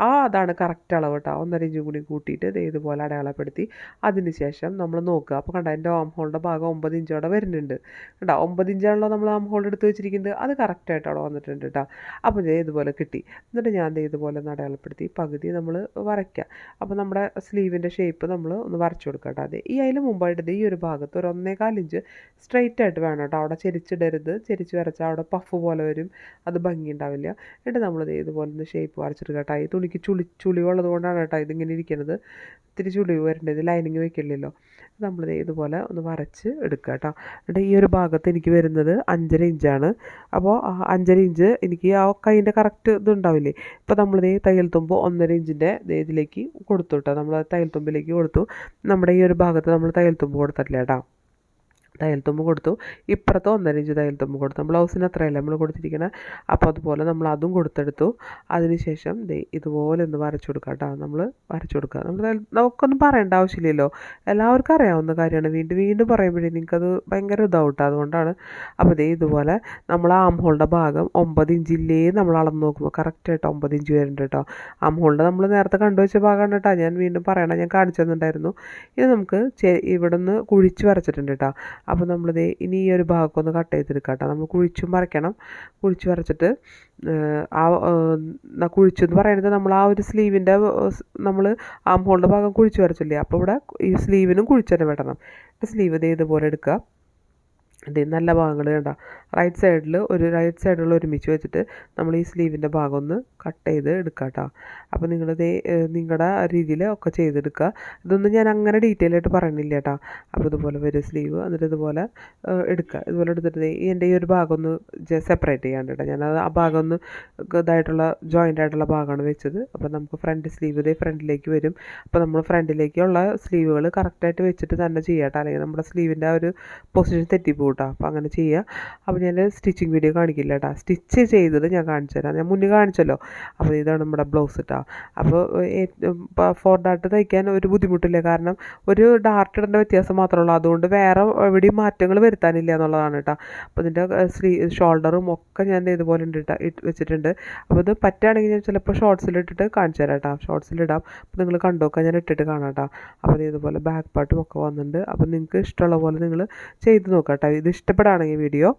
ആ അതാണ് കറക്റ്റ് അളവ് കേട്ടോ ഒന്നര ഇഞ്ചും കൂടി കൂട്ടിയിട്ട് ഇത് ഇതുപോലെ അടയാളപ്പെടുത്തി. അതിന് ശേഷം നമ്മൾ നോക്കുക. അപ്പോൾ കണ്ട എന്റെ ആം ഹോളിന്റെ ഭാഗം ഒമ്പത് ഇഞ്ചോടെ വരുന്നുണ്ട്. കേട്ടോ ഒമ്പത് ഇഞ്ചാണല്ലോ നമ്മൾ ആം ഹോൾ എടുത്ത് വെച്ചിരിക്കുന്നത്. അത് കറക്റ്റായിട്ട് അവിടെ വന്നിട്ടുണ്ട് കേട്ടോ അപ്പോൾ ഇതേ ഇതുപോലെ കിട്ടി. എന്നിട്ട് ഞാൻ ദേ ഇതുപോലെ അടയാളപ്പെടുത്തി. പകുതി നമ്മൾ വരയ്ക്കുക. അപ്പോൾ നമ്മുടെ സ്ലീവിന്റെ ഷേപ്പ് നമ്മൾ ഒന്ന് വരച്ചു കൊടുക്കുക കേട്ടോ അതെ ഈ അതിന് മുമ്പായിട്ട് ഈ ഒരു ഭാഗത്ത് ഒരു ഒന്നേകാൽ ഇഞ്ച് സ്ട്രെയിറ്റ് ആയിട്ട് വേണം കേട്ടോ അവിടെ ചെരിച്ചിടരുത്. ചെരിച്ച് വരച്ചാൽ അവിടെ പഫ് പോലെ വരും. അത് ഭംഗി ഉണ്ടാവില്ല. എന്നിട്ട് നമ്മൾ ഇതുപോലെ ഒന്ന് ഷേപ്പ് വരച്ചിട്ട് കേട്ടോ. ഈ തുണിക്ക് ചുളി ചുളിവുള്ളത് കൊണ്ടാണ് കേട്ടോ ഇതിങ്ങനെ ഇരിക്കുന്നത് ഇത്തിരി ചുളിവ് വരേണ്ടത് ലൈനിങ് വെക്കില്ലല്ലോ. നമ്മൾ ഇതുപോലെ ഒന്ന് വരച്ച് എടുക്കുക കേട്ടോ. എന്നിട്ട് ഈ ഒരു ഭാഗത്ത് എനിക്ക് വരുന്നത് അഞ്ചര ഇഞ്ചാണ് അപ്പോൾ അഞ്ചര ഇഞ്ച് എനിക്ക് ആ കൈന്റെ കറക്റ്റ് ഇതുണ്ടാവില്ലേ ഇപ്പോൾ നമ്മൾ ഈ തയ്യൽ തുമ്പ് ഒന്നര ഇഞ്ചിന്റെ ഇതിലേക്ക് കൊടുത്തു കേട്ടോ. നമ്മൾ തയ്യൽ തുമ്പിലേക്ക് കൊടുത്തു. നമ്മുടെ ഈ ഒരു ഭാഗത്ത് നമ്മൾ തയ്യൽ തുമ്പ് കൊടുത്തിട്ടില്ല കേട്ടോ. തയ്യൽ തുമ്പ് കൊടുത്തു. ഇപ്പുറത്ത് ഒന്നര ഇഞ്ച് തയ്യൽ തുമ്പ് കൊടുത്തു ബ്ലൗസിന് അത്രയല്ല നമ്മൾ കൊടുത്തിരിക്കുന്നത് അപ്പോൾ അതുപോലെ നമ്മൾ അതും കൊടുത്തെടുത്തു. അതിനുശേഷം ഇതുപോലെ ഒന്ന് വരച്ചു കൊടുക്കുക കേട്ടോ. നമ്മൾ വരച്ചു കൊടുക്കുക. നമ്മൾ നമുക്കൊന്നും പറയേണ്ട ആവശ്യമില്ലല്ലോ. എല്ലാവർക്കും അറിയാവുന്ന കാര്യമാണ്. വീണ്ടും വീണ്ടും പറയുമ്പോഴേ നിങ്ങൾക്കത് ഭയങ്കര ഇതാവട്ടെ. അതുകൊണ്ടാണ്. അപ്പോൾ ദേ ഇതുപോലെ നമ്മൾ ആം ഹോളിന്റെ ഭാഗം ഒമ്പത് ഇഞ്ചില്ലേ നമ്മൾ അളന്ന് നോക്കുമ്പോൾ കറക്റ്റായിട്ട് ഒമ്പത് ഇഞ്ച് വരുന്നുണ്ട് കേട്ടോ. ആം നമ്മൾ നേരത്തെ കണ്ടുവച്ച ഭാഗമാണ് കേട്ടോ. ഞാൻ വീണ്ടും പറയണം ഞാൻ കാണിച്ചു തന്നിട്ടുണ്ടായിരുന്നു. ഇത് നമുക്ക് ഇവിടെ നിന്ന് കുഴിച്ച് വരച്ചിട്ടുണ്ട് കേട്ടോ. അപ്പോൾ നമ്മളിത് ഇനി ഈ ഒരു ഭാഗം ഒന്ന് കട്ട് ചെയ്തെടുക്കാം കേട്ടോ നമ്മൾ കുഴിച്ചും വരയ്ക്കണം കുഴിച്ച് വരച്ചിട്ട് ആ കുഴിച്ചു എന്ന് പറയുന്നത് നമ്മൾ ആ ഒരു സ്ലീവിന്റെ നമ്മൾ ആം ഹോളിന്റെ ഭാഗം കുഴിച്ച് വരച്ചില്ലേ? അപ്പോൾ ഇവിടെ ഈ സ്ലീവിനും കുഴിച്ച് തന്നെ വിടണം. സ്ലീവ് ഇത് ഇതുപോലെ എടുക്കുക. ഇത് നല്ല ഭാഗങ്ങൾ കണ്ട? റൈറ്റ് സൈഡിൽ ഒരു റൈറ്റ് സൈഡിൽ ഒരുമിച്ച് വെച്ചിട്ട് നമ്മൾ ഈ സ്ലീവിന്റെ ഭാഗം ഒന്ന് കട്ട് ചെയ്ത് എടുക്കുക കേട്ടോ അപ്പോൾ നിങ്ങളിത് നിങ്ങളുടെ രീതിയിൽ ഒക്കെ ചെയ്തെടുക്കുക ഇതൊന്നും ഞാൻ അങ്ങനെ ഡീറ്റെയിൽ ആയിട്ട് പറയണില്ല കേട്ടോ അപ്പോൾ ഇതുപോലെ വരും സ്ലീവ് എന്നിട്ട് ഇതുപോലെ എടുക്കുക ഇതുപോലെ എടുത്തിട്ട് എന്റെ ഈ ഒരു ഭാഗം ഒന്ന് സെപ്പറേറ്റ് ചെയ്യാണ്ട് കേട്ടോ ഞാനത് ആ ഭാഗം ഒന്ന് ഇതായിട്ടുള്ള ജോയിന്റ് ആയിട്ടുള്ള ഭാഗമാണ് വെച്ചത്. അപ്പോൾ നമുക്ക് ഫ്രണ്ട് സ്ലീവ് ഇതേ ഫ്രണ്ടിലേക്ക് വരും. അപ്പോൾ നമ്മൾ ഫ്രണ്ടിലേക്കുള്ള സ്ലീവുകൾ കറക്റ്റായിട്ട് വെച്ചിട്ട് തന്നെ ചെയ്യാം കേട്ടോ അല്ലെങ്കിൽ നമ്മുടെ സ്ലീവിന്റെ ആ ഒരു പൊസിഷൻ തെറ്റിപ്പോകും കേട്ടോ അപ്പോൾ അങ്ങനെ ചെയ്യുക അപ്പോൾ ഞാൻ സ്റ്റിച്ചിങ് വീഡിയോ കാണിക്കില്ല കേട്ടോ സ്റ്റിച്ച് ചെയ്തത് ഞാൻ കാണിച്ചു തരാം ഞാൻ മുന്നേ കാണിച്ചല്ലോ. അപ്പോൾ ഇതാണ് നമ്മുടെ ബ്ലൗസ് കേട്ടോ അപ്പോൾ ഫോർ ഡാർട്ട് തയ്ക്കാൻ ഒരു ബുദ്ധിമുട്ടില്ല. കാരണം ഒരു ഡാർട്ട് ഇടേണ്ട വ്യത്യാസം മാത്രമേ ഉള്ളൂ അതുകൊണ്ട് വേറെ എവിടെയും മാറ്റങ്ങൾ വരുത്താനില്ല എന്നുള്ളതാണ് കേട്ടോ അപ്പോൾ ഇതിന്റെ സ്ലീ ഷോൾഡറും ഒക്കെ ഞാൻ ഇതുപോലെ ഉണ്ട് വെച്ചിട്ടുണ്ട്. അപ്പോൾ ഇത് പറ്റുകയാണെങ്കിൽ ഞാൻ ചിലപ്പോൾ ഷോർട്സിലിട്ടിട്ട് കാണിച്ചു തരാം കേട്ടോ ഷോർട്സിലിടാം അപ്പോൾ നിങ്ങൾ കണ്ടോക്കാം ഞാൻ ഇട്ടിട്ട് കാണാം കേട്ടോ അപ്പോൾ ഇതുപോലെ ബാക്ക് പാർട്ടും ഒക്കെ വന്നിട്ടുണ്ട് അപ്പോൾ നിങ്ങൾക്ക് ഇഷ്ടമുള്ള പോലെ നിങ്ങൾ ചെയ്ത് നോക്കാം കേട്ടോ ഇത് ഇഷ്ടപ്പെടുകയാണെങ്കിൽ വീഡിയോ